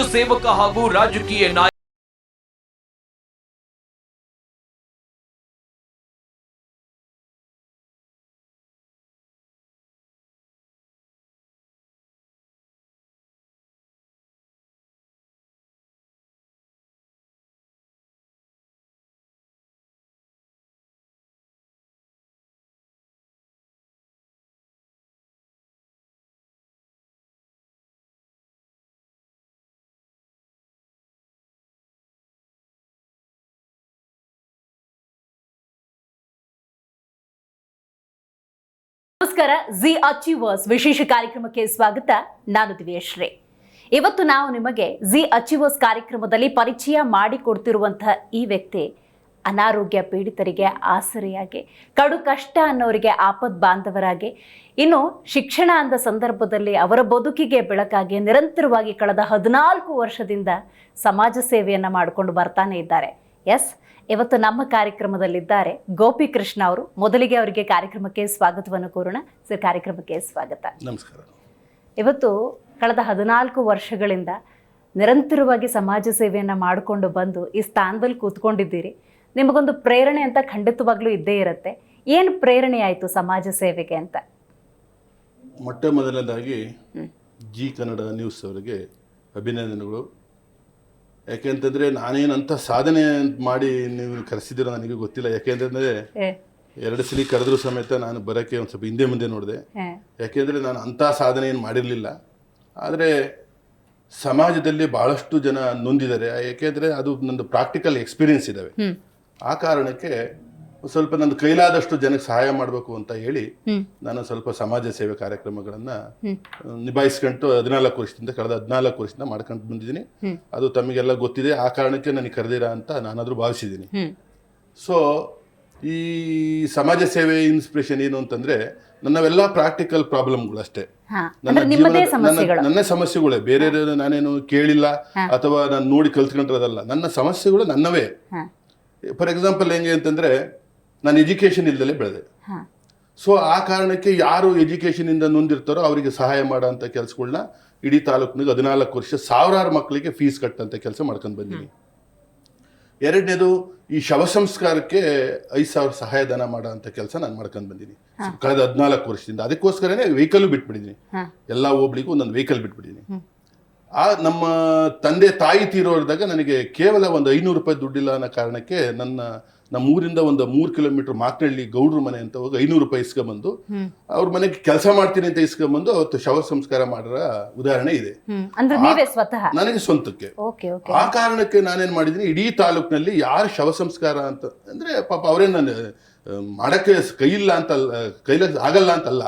ಸಮಾಜ ಸೇವಕ ಹಾಗೂ ರಾಜಕೀಯ ನಾಯಕ ನಮಸ್ಕಾರ. ಜಿ ಅಚೀವರ್ಸ್ ವಿಶೇಷ ಕಾರ್ಯಕ್ರಮಕ್ಕೆ ಸ್ವಾಗತ. ನಾನು ದಿವ್ಯಶ್ರೀ. ಇವತ್ತು ನಾವು ನಿಮಗೆ ಜಿ ಅಚೀವರ್ಸ್ ಕಾರ್ಯಕ್ರಮದಲ್ಲಿ ಪರಿಚಯ ಮಾಡಿಕೊಡ್ತಿರುವಂತಹ ಈ ವ್ಯಕ್ತಿ ಅನಾರೋಗ್ಯ ಪೀಡಿತರಿಗೆ ಆಸರೆಯಾಗಿ, ಕಡು ಕಷ್ಟ ಅನ್ನೋರಿಗೆ ಆಪದ್ ಬಾಂಧವರಾಗಿ, ಇನ್ನು ಶಿಕ್ಷಣ ಅಂದ ಸಂದರ್ಭದಲ್ಲಿ ಅವರ ಬದುಕಿಗೆ ಬೆಳಕಾಗಿ ನಿರಂತರವಾಗಿ ಕಳೆದ ಹದಿನಾಲ್ಕು ವರ್ಷದಿಂದ ಸಮಾಜ ಸೇವೆಯನ್ನು ಮಾಡಿಕೊಂಡು ಬರ್ತಾನೆ ಇದ್ದಾರೆ. ಎಸ್ ಇವತ್ತು ನಮ್ಮ ಕಾರ್ಯಕ್ರಮದಲ್ಲಿದ್ದಾರೆ ಗೋಪಿ ಕೃಷ್ಣ ಅವರು. ಮೊದಲಿಗೆ ಅವರಿಗೆ ಕಾರ್ಯಕ್ರಮಕ್ಕೆ ಸ್ವಾಗತವನ್ನು ಕೋರೋಣ. ಸರ್ ಕಾರ್ಯಕ್ರಮಕ್ಕೆ ಸ್ವಾಗತ. ನಮಸ್ಕಾರ. ಇವತ್ತು ಕಳೆದ ಹದಿನಾಲ್ಕು ವರ್ಷಗಳಿಂದ ನಿರಂತರವಾಗಿ ಸಮಾಜ ಸೇವೆಯನ್ನು ಮಾಡಿಕೊಂಡು ಬಂದು ಈ ಸ್ಥಾನದಲ್ಲಿ ಕೂತ್ಕೊಂಡಿದ್ದೀರಿ. ನಿಮಗೊಂದು ಪ್ರೇರಣೆ ಅಂತ ಖಂಡಿತವಾಗ್ಲೂ ಇದ್ದೇ ಇರುತ್ತೆ. ಏನು ಪ್ರೇರಣೆ ಆಯಿತು ಸಮಾಜ ಸೇವೆಗೆ ಅಂತ? ಮೊಟ್ಟ ಮೊದಲನೇದಾಗಿ ಜಿ ಕನ್ನಡ ನ್ಯೂಸ್ ಅವರಿಗೆ ಅಭಿನಂದನೆಗಳು. ಯಾಕೆಂತಂದರೆ ನಾನೇನಂತ ಸಾಧನೆ ಮಾಡಿ ನೀವು ಕರೆಸಿದಿರ ನನಗೆ ಗೊತ್ತಿಲ್ಲ. ಯಾಕೆಂತಂದರೆ ಎರಡು ಸಲ ಕರೆದ್ರು ಸಮೇತ ನಾನು ಬರೋಕ್ಕೆ ಒಂದು ಸ್ವಲ್ಪ ಹಿಂದೆ ಮುಂದೆ ನೋಡಿದೆ. ಯಾಕೆಂದ್ರೆ ಯಾಕೆಂದರೆ ನಾನು ಅಂಥ ಸಾಧನೆ ಏನು ಮಾಡಿರಲಿಲ್ಲ. ಆದರೆ ಸಮಾಜದಲ್ಲಿ ಭಾಳಷ್ಟು ಜನ ನೊಂದಿದ್ದಾರೆ. ಯಾಕೆಂದರೆ ಅದು ನಂದು ಪ್ರಾಕ್ಟಿಕಲ್ ಎಕ್ಸ್ಪೀರಿಯನ್ಸ್ ಇದ್ದಾವೆ ಆ ಕಾರಣಕ್ಕೆ ಸ್ವಲ್ಪ ನನ್ನ ಕೈಲಾದಷ್ಟು ಜನಕ್ಕೆ ಸಹಾಯ ಮಾಡಬೇಕು ಅಂತ ಹೇಳಿ ನಾನು ಸ್ವಲ್ಪ ಸಮಾಜ ಸೇವೆ ಕಾರ್ಯಕ್ರಮಗಳನ್ನು ನಿಭಾಯಿಸ್ಕೊಂಡು ಹದಿನಾಲ್ಕು ವರ್ಷದಿಂದ ಕಳೆದ ಹದಿನಾಲ್ಕು ವರ್ಷದಿಂದ ಮಾಡ್ಕೊಂಡು ಬಂದಿದ್ದೀನಿ. ಅದು ತಮಗೆಲ್ಲ ಗೊತ್ತಿದೆ ಆ ಕಾರಣಕ್ಕೆ ನನಗೆ ಕರೆದಿರಾ ಅಂತ ನಾನಾದರೂ ಭಾವಿಸಿದ್ದೀನಿ. ಸೊ ಈ ಸಮಾಜ ಸೇವೆ ಇನ್ಸ್ಪಿರೇಷನ್ ಏನು ಅಂತಂದ್ರೆ ನನ್ನವೆಲ್ಲ ಪ್ರಾಕ್ಟಿಕಲ್ ಪ್ರಾಬ್ಲಮ್ಗಳು ಅಷ್ಟೇ. ನನ್ನ ನನ್ನ ಸಮಸ್ಯೆಗಳೇ. ಬೇರೆ ನಾನೇನು ಕೇಳಿಲ್ಲ ಅಥವಾ ನಾನು ನೋಡಿ ಕಲ್ತ್ಕೊಂಡಿರೋದಲ್ಲ ನನ್ನ ಸಮಸ್ಯೆಗಳು ನನ್ನವೇ. ಫಾರ್ ಎಕ್ಸಾಂಪಲ್ ಹೆಂಗೆ ಅಂತಂದ್ರೆ ನಾನು ಎಜುಕೇಷನ್ ಇಲ್ದಲೇ ಬೆಳೆದೆ. ಸೊ ಆ ಕಾರಣಕ್ಕೆ ಯಾರು ಎಜುಕೇಷನಿಂದ ನೊಂದಿರ್ತಾರೋ ಅವರಿಗೆ ಸಹಾಯ ಮಾಡೋಂಥ ಕೆಲಸಗಳನ್ನ ಇಡೀ ತಾಲೂಕಿನಾಗ ಹದಿನಾಲ್ಕು ವರ್ಷ ಸಾವಿರಾರು ಮಕ್ಕಳಿಗೆ ಫೀಸ್ ಕಟ್ಟಂಥ ಕೆಲಸ ಮಾಡ್ಕೊಂಡು ಬಂದೀನಿ ಎರಡನೇದು ಈ ಶವ ಸಂಸ್ಕಾರಕ್ಕೆ ಐದು ಸಾವಿರ ಸಹಾಯಧನ ಮಾಡೋ ಅಂತ ಕೆಲಸ ನಾನು ಮಾಡ್ಕೊಂಡು ಬಂದೀನಿ. ಕಳೆದ ಹದಿನಾಲ್ಕು ವರ್ಷದಿಂದ. ಅದಕ್ಕೋಸ್ಕರನೇ ವೆಹಿಕಲ್ ಬಿಟ್ಬಿಟ್ಟಿದ್ದೀನಿ ಎಲ್ಲ ಹೋಬ್ಳಿಗೂ ಒಂದೊಂದು ವೆಹಿಕಲ್ ಬಿಟ್ಬಿಟ್ಟಿದ್ದೀನಿ ಆ ನಮ್ಮ ತಂದೆ ತಾಯಿ ತೀರೋದಾಗ ನನಗೆ ಕೇವಲ ಒಂದು ಐನೂರು ರೂಪಾಯಿ ದುಡ್ಡಿಲ್ಲ ಅನ್ನೋ ಕಾರಣಕ್ಕೆ ನನ್ನ ನಮ್ಮ ಊರಿಂದ ಒಂದು ಮೂರು ಕಿಲೋಮೀಟರ್ ಮಾಕನಹಳ್ಳಿ ಗೌಡ್ರ ಮನೆ ಅಂತ ಹೋಗಿ ಐನೂರು ರೂಪಾಯಿ ಇಸ್ಕೊಂಬಂದು ಅವ್ರ ಮನೆಗೆ ಕೆಲಸ ಮಾಡ್ತೀನಿ ಅಂತ ಇಸ್ಕೊಂಬಂದು ಅವತ್ತು ಶವ ಸಂಸ್ಕಾರ ಮಾಡ್ರ ಉದಾಹರಣೆ ಇದೆ. ನನಗೆ ಸ್ವಂತಕ್ಕೆ. ಆ ಕಾರಣಕ್ಕೆ ನಾನೇನ್ ಮಾಡಿದೀನಿ ಇಡೀ ತಾಲೂಕಿನಲ್ಲಿ ಯಾರು ಶವ ಸಂಸ್ಕಾರ ಅಂತ ಅಂದ್ರೆ ಪಾಪ ಅವರೇನ್ ನಾನು ಮಾಡಕ್ಕೆ ಕೈಯಿಲ್ಲ ಅಂತ ಕೈಲ ಆಗಲ್ಲ ಅಂತಲ್ಲ.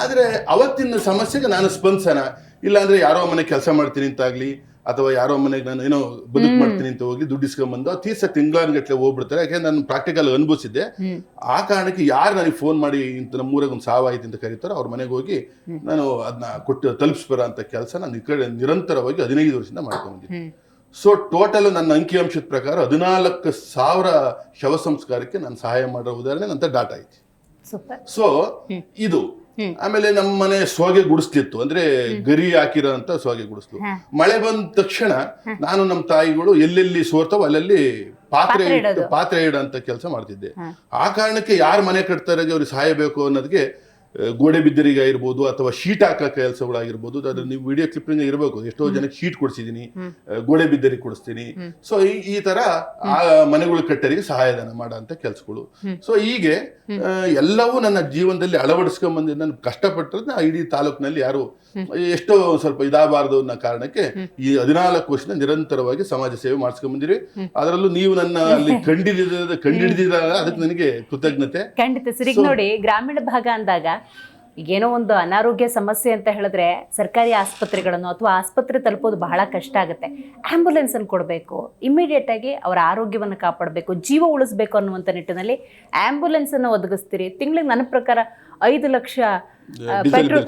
ಆದ್ರೆ ಅವತ್ತಿನ ಸಮಸ್ಯೆಗೆ ನಾನು ಸ್ಪಂದಿಸೋಣ ಇಲ್ಲಾಂದ್ರೆ ಯಾರೋ ಮನೆ ಕೆಲಸ ಮಾಡ್ತೀನಿ ಅಂತಾಗ್ಲಿ ಅಥವಾ ಯಾರೋ ಮನೆಗೆ ನಾನು ಏನೋ ಬದುಕು ಮಾಡ್ತೀನಿ ಅಂತ ಹೋಗಿ ದುಡ್ಡು ಇಸ್ಕೊಂಬಂದು ತೀರ್ಸ ತಿಂಗಳಾನ್ಗಟ್ಲೆ ಹೋಗ್ಬಿಡ್ತಾರೆ. ಯಾಕೆಂದ್ರೆ ನಾನು ಪ್ರಾಕ್ಟಿಕಲ್ ಅನುಭವಿಸಿದ್ದೆ. ಆ ಕಾರಣಕ್ಕೆ ಯಾರು ನನಗೆ ಫೋನ್ ಮಾಡಿ ಇಂಥ ನಮ್ಮೂರಾಗ ಒಂದು ಸಾವಾಯ್ತು ಅಂತ ಕರೀತಾರೋ ಅವ್ರ ಮನೆಗೆ ಹೋಗಿ ನಾನು ಅದನ್ನ ಕೊಟ್ಟು ತಲುಪಿಸ್ಬರೋ ಅಂತ ಕೆಲಸ ನಾನು ಈ ಕಡೆ ನಿರಂತರವಾಗಿ ಹದಿನೈದು ವರ್ಷದಿಂದ ಮಾಡ್ಕೊಂಡಿದ್ದೀನಿ ಸೊ ಟೋಟಲ್ ನನ್ನ ಅಂಕಿಅಂಶದ ಪ್ರಕಾರ ಹದಿನಾಲ್ಕು ಸಾವಿರ ಶವ ಸಂಸ್ಕಾರಕ್ಕೆ ನಾನು ಸಹಾಯ ಮಾಡೋ ಉದಾಹರಣೆ ನಂತರ ಡಾಟಾ ಐತಿ ಸೊ ಇದು ಆಮೇಲೆ ನಮ್ಮ ಮನೆ ಸೋಗೆ ಗುಡಿಸ್ತಿತ್ತು. ಅಂದ್ರೆ ಗರಿ ಹಾಕಿರೋ ಅಂತ ಸೋಗೆ ಗುಡಿಸ್ಲು. ಮಳೆ ಬಂದ ತಕ್ಷಣ ನಾನು ನಮ್ಮ ತಾಯಿಗಳು ಎಲ್ಲೆಲ್ಲಿ ಸೋರ್ತಾವ ಅಲ್ಲಲ್ಲಿ ಪಾತ್ರೆ ಪಾತ್ರೆ ಇಟ್ಟು ಇಡೋದು. ಪಾತ್ರೆ ಇಡೋ ಕೆಲಸ ಮಾಡ್ತಿದ್ದೆ. ಆ ಕಾರಣಕ್ಕೆ ಯಾರು ಮನೆ ಕಟ್ತಾರೆ ಅವ್ರಿಗೆ ಸಹಾಯ ಬೇಕು ಅನ್ನೋದಕ್ಕೆ ಗೋಡೆ ಬಿದ್ದರಿಗೆ ಆಗಿರ್ಬೋದು ಅಥವಾ ಶೀಟ್ ಹಾಕೋ ಕೆಲಸಗಳಾಗಿರ್ಬೋದು ಅದ್ರ ನೀವು ವಿಡಿಯೋ ಕ್ಲಿಪ್ಪಿಂಗ್ ಇರಬೇಕು ಎಷ್ಟೋ ಜನಕ್ಕೆ ಶೀಟ್ ಕೊಡಿಸಿದ್ದೀನಿ ಗೋಡೆ ಬಿದ್ದರಿಗೆ ಕೊಡಿಸ್ತೀನಿ. ಸೊ ಈ ತರ ಆ ಮನೆಗಳು ಕಟ್ಟರಿಗೆ ಸಹಾಯಧನ ಮಾಡೋ ಅಂತ ಕೆಲಸಗಳು ಸೊ ಹೀಗೆ ಎಲ್ಲವೂ ನನ್ನ ಜೀವನದಲ್ಲಿ ಅಳವಡಿಸ್ಕೊಂಡ್ ಬಂದಿದ್ದ ನಾನು ಕಷ್ಟಪಟ್ಟರೆ ಇಡೀ ತಾಲೂಕಿನಲ್ಲಿ ಯಾರು ಎಷ್ಟೋ ಸ್ವಲ್ಪ ಇದಾಗಬಾರದು ಅನ್ನೋ ಕಾರಣಕ್ಕೆ ಈ ಹದಿನಾಲ್ಕು ವರ್ಷದ ನಿರಂತರವಾಗಿ ಸಮಾಜ ಸೇವೆ ಮಾಡಿಸ್ಕೊಂಡ್ ಬಂದಿರಿ. ಅದರಲ್ಲೂ ನೀವು ನನ್ನ ಅಲ್ಲಿ ಕಂಡಿಡಿದ ಕಂಡಿಡಿದಿರ ಅದಕ್ಕೆ ನನಗೆ ಕೃತಜ್ಞತೆ. ಖಂಡಿತ. ಸರಿ ನೋಡಿ ಗ್ರಾಮೀಣ ಭಾಗ ಅಂದಾಗ ಏನೋ ಒಂದು ಅನಾರೋಗ್ಯ ಸಮಸ್ಯೆ ಅಂತ ಹೇಳಿದ್ರೆ ಸರ್ಕಾರಿ ಆಸ್ಪತ್ರೆಗಳನ್ನು ಅಥವಾ ಆಸ್ಪತ್ರೆ ತಲುಪೋದು ಬಹಳ ಕಷ್ಟ ಆಗುತ್ತೆ. ಆಂಬ್ಯುಲೆನ್ಸ್ ಅನ್ನು ಕೊಡಬೇಕು. ಇಮಿಡಿಯೇಟ್ ಆಗಿ ಅವರ ಆರೋಗ್ಯವನ್ನು ಕಾಪಾಡಬೇಕು. ಜೀವ ಉಳಿಸ್ಬೇಕು ಅನ್ನುವಂಥ ನಿಟ್ಟಿನಲ್ಲಿ ಆಂಬ್ಯುಲೆನ್ಸ್ ಅನ್ನು ಒದಗಿಸ್ತೀರಿ. ತಿಂಗಳಿಗೆ ನನ್ನ ಪ್ರಕಾರ ಐದು ಲಕ್ಷ ಪೆಟ್ರೋಲ್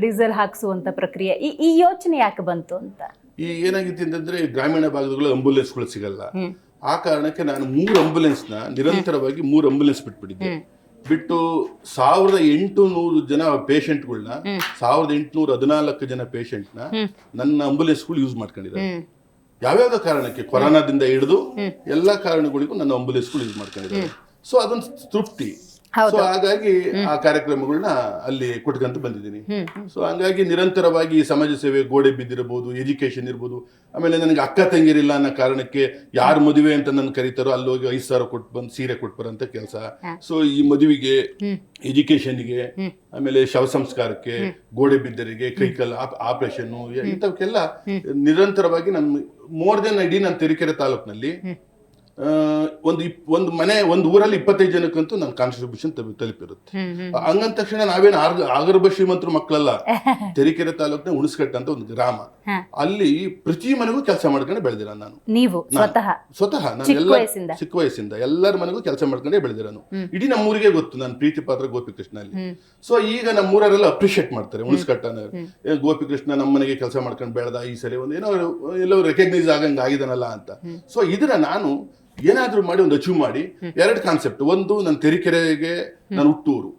ಡೀಸೆಲ್ ಹಾಕ್ಸುವಂತ ಪ್ರಕ್ರಿಯೆ. ಈ ಈ ಯೋಚನೆ ಯಾಕೆ ಬಂತು ಅಂತ? ಈ ಏನಾಗಿತ್ತು ಅಂತಂದ್ರೆ ಗ್ರಾಮೀಣ ಭಾಗದಲ್ಲಿ ಆಂಬುಲೆನ್ಸ್ಗಳು ಸಿಗಲ್ಲ. ಆ ಕಾರಣಕ್ಕೆ ನಾನು ಮೂರು ಆಂಬುಲೆನ್ಸ್ನ ನಿರಂತರವಾಗಿ ಮೂರು ಆಂಬುಲೆನ್ಸ್ ಬಿಟ್ಬಿಟ್ಟಿದ್ದೆ. ಬಿಟ್ಟು ಸಾವಿರದ ಎಂಟು ನೂರು ಜನ ಪೇಷಂಟ್ಗಳನ್ನ ಸಾವಿರದ ಎಂಟುನೂರ ಹದಿನಾಲ್ಕು ಜನ ಪೇಷಂಟ್ನ ನನ್ನ ಅಂಬುಲೆನ್ಸ್ಗಳು ಯೂಸ್ ಮಾಡ್ಕೊಂಡಿದ್ದಾರೆ. ಯಾವ್ಯಾವ ಕಾರಣಕ್ಕೆ? ಕೊರೋನಾದಿಂದ ಹಿಡಿದು ಎಲ್ಲಾ ಕಾರಣಗಳಿಗೂ ನನ್ನ ಅಂಬುಲೆನ್ಸ್ಗಳು ಯೂಸ್ ಮಾಡ್ಕೊಂಡಿದ್ದಾರೆ. ಸೊ ಅದೊಂದು ತೃಪ್ತಿ. ಸೊ ಹಾಗಾಗಿ ಆ ಕಾರ್ಯಕ್ರಮಗಳನ್ನ ಅಲ್ಲಿ ಕೊಟ್ಕೊಂತ ಬಂದಿದ್ದೀನಿ. ಸೊ ಹಂಗಾಗಿ ನಿರಂತರವಾಗಿ ಸಮಾಜ ಸೇವೆ ಗೋಡೆ ಬಿದ್ದಿರಬಹುದು ಎಜುಕೇಶನ್ ಇರ್ಬೋದು ಆಮೇಲೆ ನನಗೆ ಅಕ್ಕ ತಂಗಿರಿಲ್ಲ ಅನ್ನೋ ಕಾರಣಕ್ಕೆ ಯಾರು ಮದುವೆ ಅಂತ ನನ್ನ ಕರೀತಾರೋ ಅಲ್ಲಿ ಹೋಗಿ ಐದು ಸಾವಿರ ಕೊಟ್ಟು ಬಂದು ಸೀರೆ ಕೊಟ್ಬರಂತ ಬರೋಂಥ ಕೆಲಸ. ಸೊ ಈ ಮದುವೆಗೆ ಎಜುಕೇಶನ್ಗೆ ಆಮೇಲೆ ಶವ ಸಂಸ್ಕಾರಕ್ಕೆ ಗೋಡೆ ಬಿದ್ದರಿಗೆ ಕೈಕಲ್ ಆಪರೇಷನ್ ಇಂಥವಕ್ಕೆಲ್ಲ ನಿರಂತರವಾಗಿ ನಮ್ಮ ಮೋರ್ ದೆನ್ ಇಡೀ ನನ್ನ ತರೀಕೆರೆ ತಾಲೂಕಿನಲ್ಲಿ ಒಂದು ಇಪ್- ಒಂದು ಮನೆ ಒಂದು ಊರಲ್ಲಿ ಇಪ್ಪತ್ತೈದು ಜನಕ್ಕಂತೂ ನನ್ನ ಕಾನ್ಸ್ಟಿಟ್ಯೂಷನ್ ತಲುಪಿರುತ್ತೆ. ಹಂಗಂದ ತಕ್ಷಣ ನಾವೇನು ಆಗ ಆಗರ್ಭ ಶ್ರೀಮಂತರ ಮಕ್ಕಳಲ್ಲ ತೆರಿಕೆರೆ ತಾಲೂಕಿನ ಉಣಿಸ್ಕಟ್ಟ ಅಂತ ಒಂದು ಗ್ರಾಮ. ಅಲ್ಲಿ ಪ್ರತಿ ಮನೆಗೂ ಕೆಲಸ ಮಾಡ್ಕೊಂಡೇ ಬೆಳೆದಿರ ನಾನು. ನೀವು ಸ್ವತಃ? ಸ್ವತಃ ನಾನು ಚಿಕ್ಕ ಎಲ್ಲ ವಯಸ್ಸಿಂದ? ಚಿಕ್ಕ ವಯಸ್ಸಿಂದ ಎಲ್ಲರ ಮನೆಗೂ ಕೆಲಸ ಮಾಡ್ಕೊಂಡೇ ಬೆಳೆದಿರೋನು ಇಡೀ ನಮ್ಮೂರಿಗೆ ಗೊತ್ತು ನಾನು ಪ್ರೀತಿ ಪಾತ್ರ ಗೋಪಿಕೃಷ್ಣ ಅಲ್ಲಿ ಸೊ ಈಗ ನಮ್ಮೂರರೆಲ್ಲ ಅಪ್ರಿಷಿಯೇಟ್ ಮಾಡ್ತಾರೆ ಉಣಿಸ್ಕಟ್ಟನ ಗೋಪಿಕೃಷ್ಣ ನಮ್ಮ ಮನೆಗೆ ಕೆಲಸ ಮಾಡ್ಕೊಂಡು ಬೆಳೆದ ಈ ಸಲ ಒಂದು ಏನೋ ಎಲ್ಲೋ ರೆಕಗ್ನೈಸ್ ಆಗಂಗ ಆಗಿದಾನಲ್ಲ ಅಂತ. ಸೊ ಇದರ ನಾನು ಏನಾದ್ರೂ ಮಾಡಿ ಒಂದು ಅಚೀವ್ ಮಾಡಿ. ಎರಡು ಕಾನ್ಸೆಪ್ಟ್ ಒಂದು ನನ್ನ ತೆರಿಕೆರೆಗೆ ನನ್ನ ಹುಟ್ಟೂರು.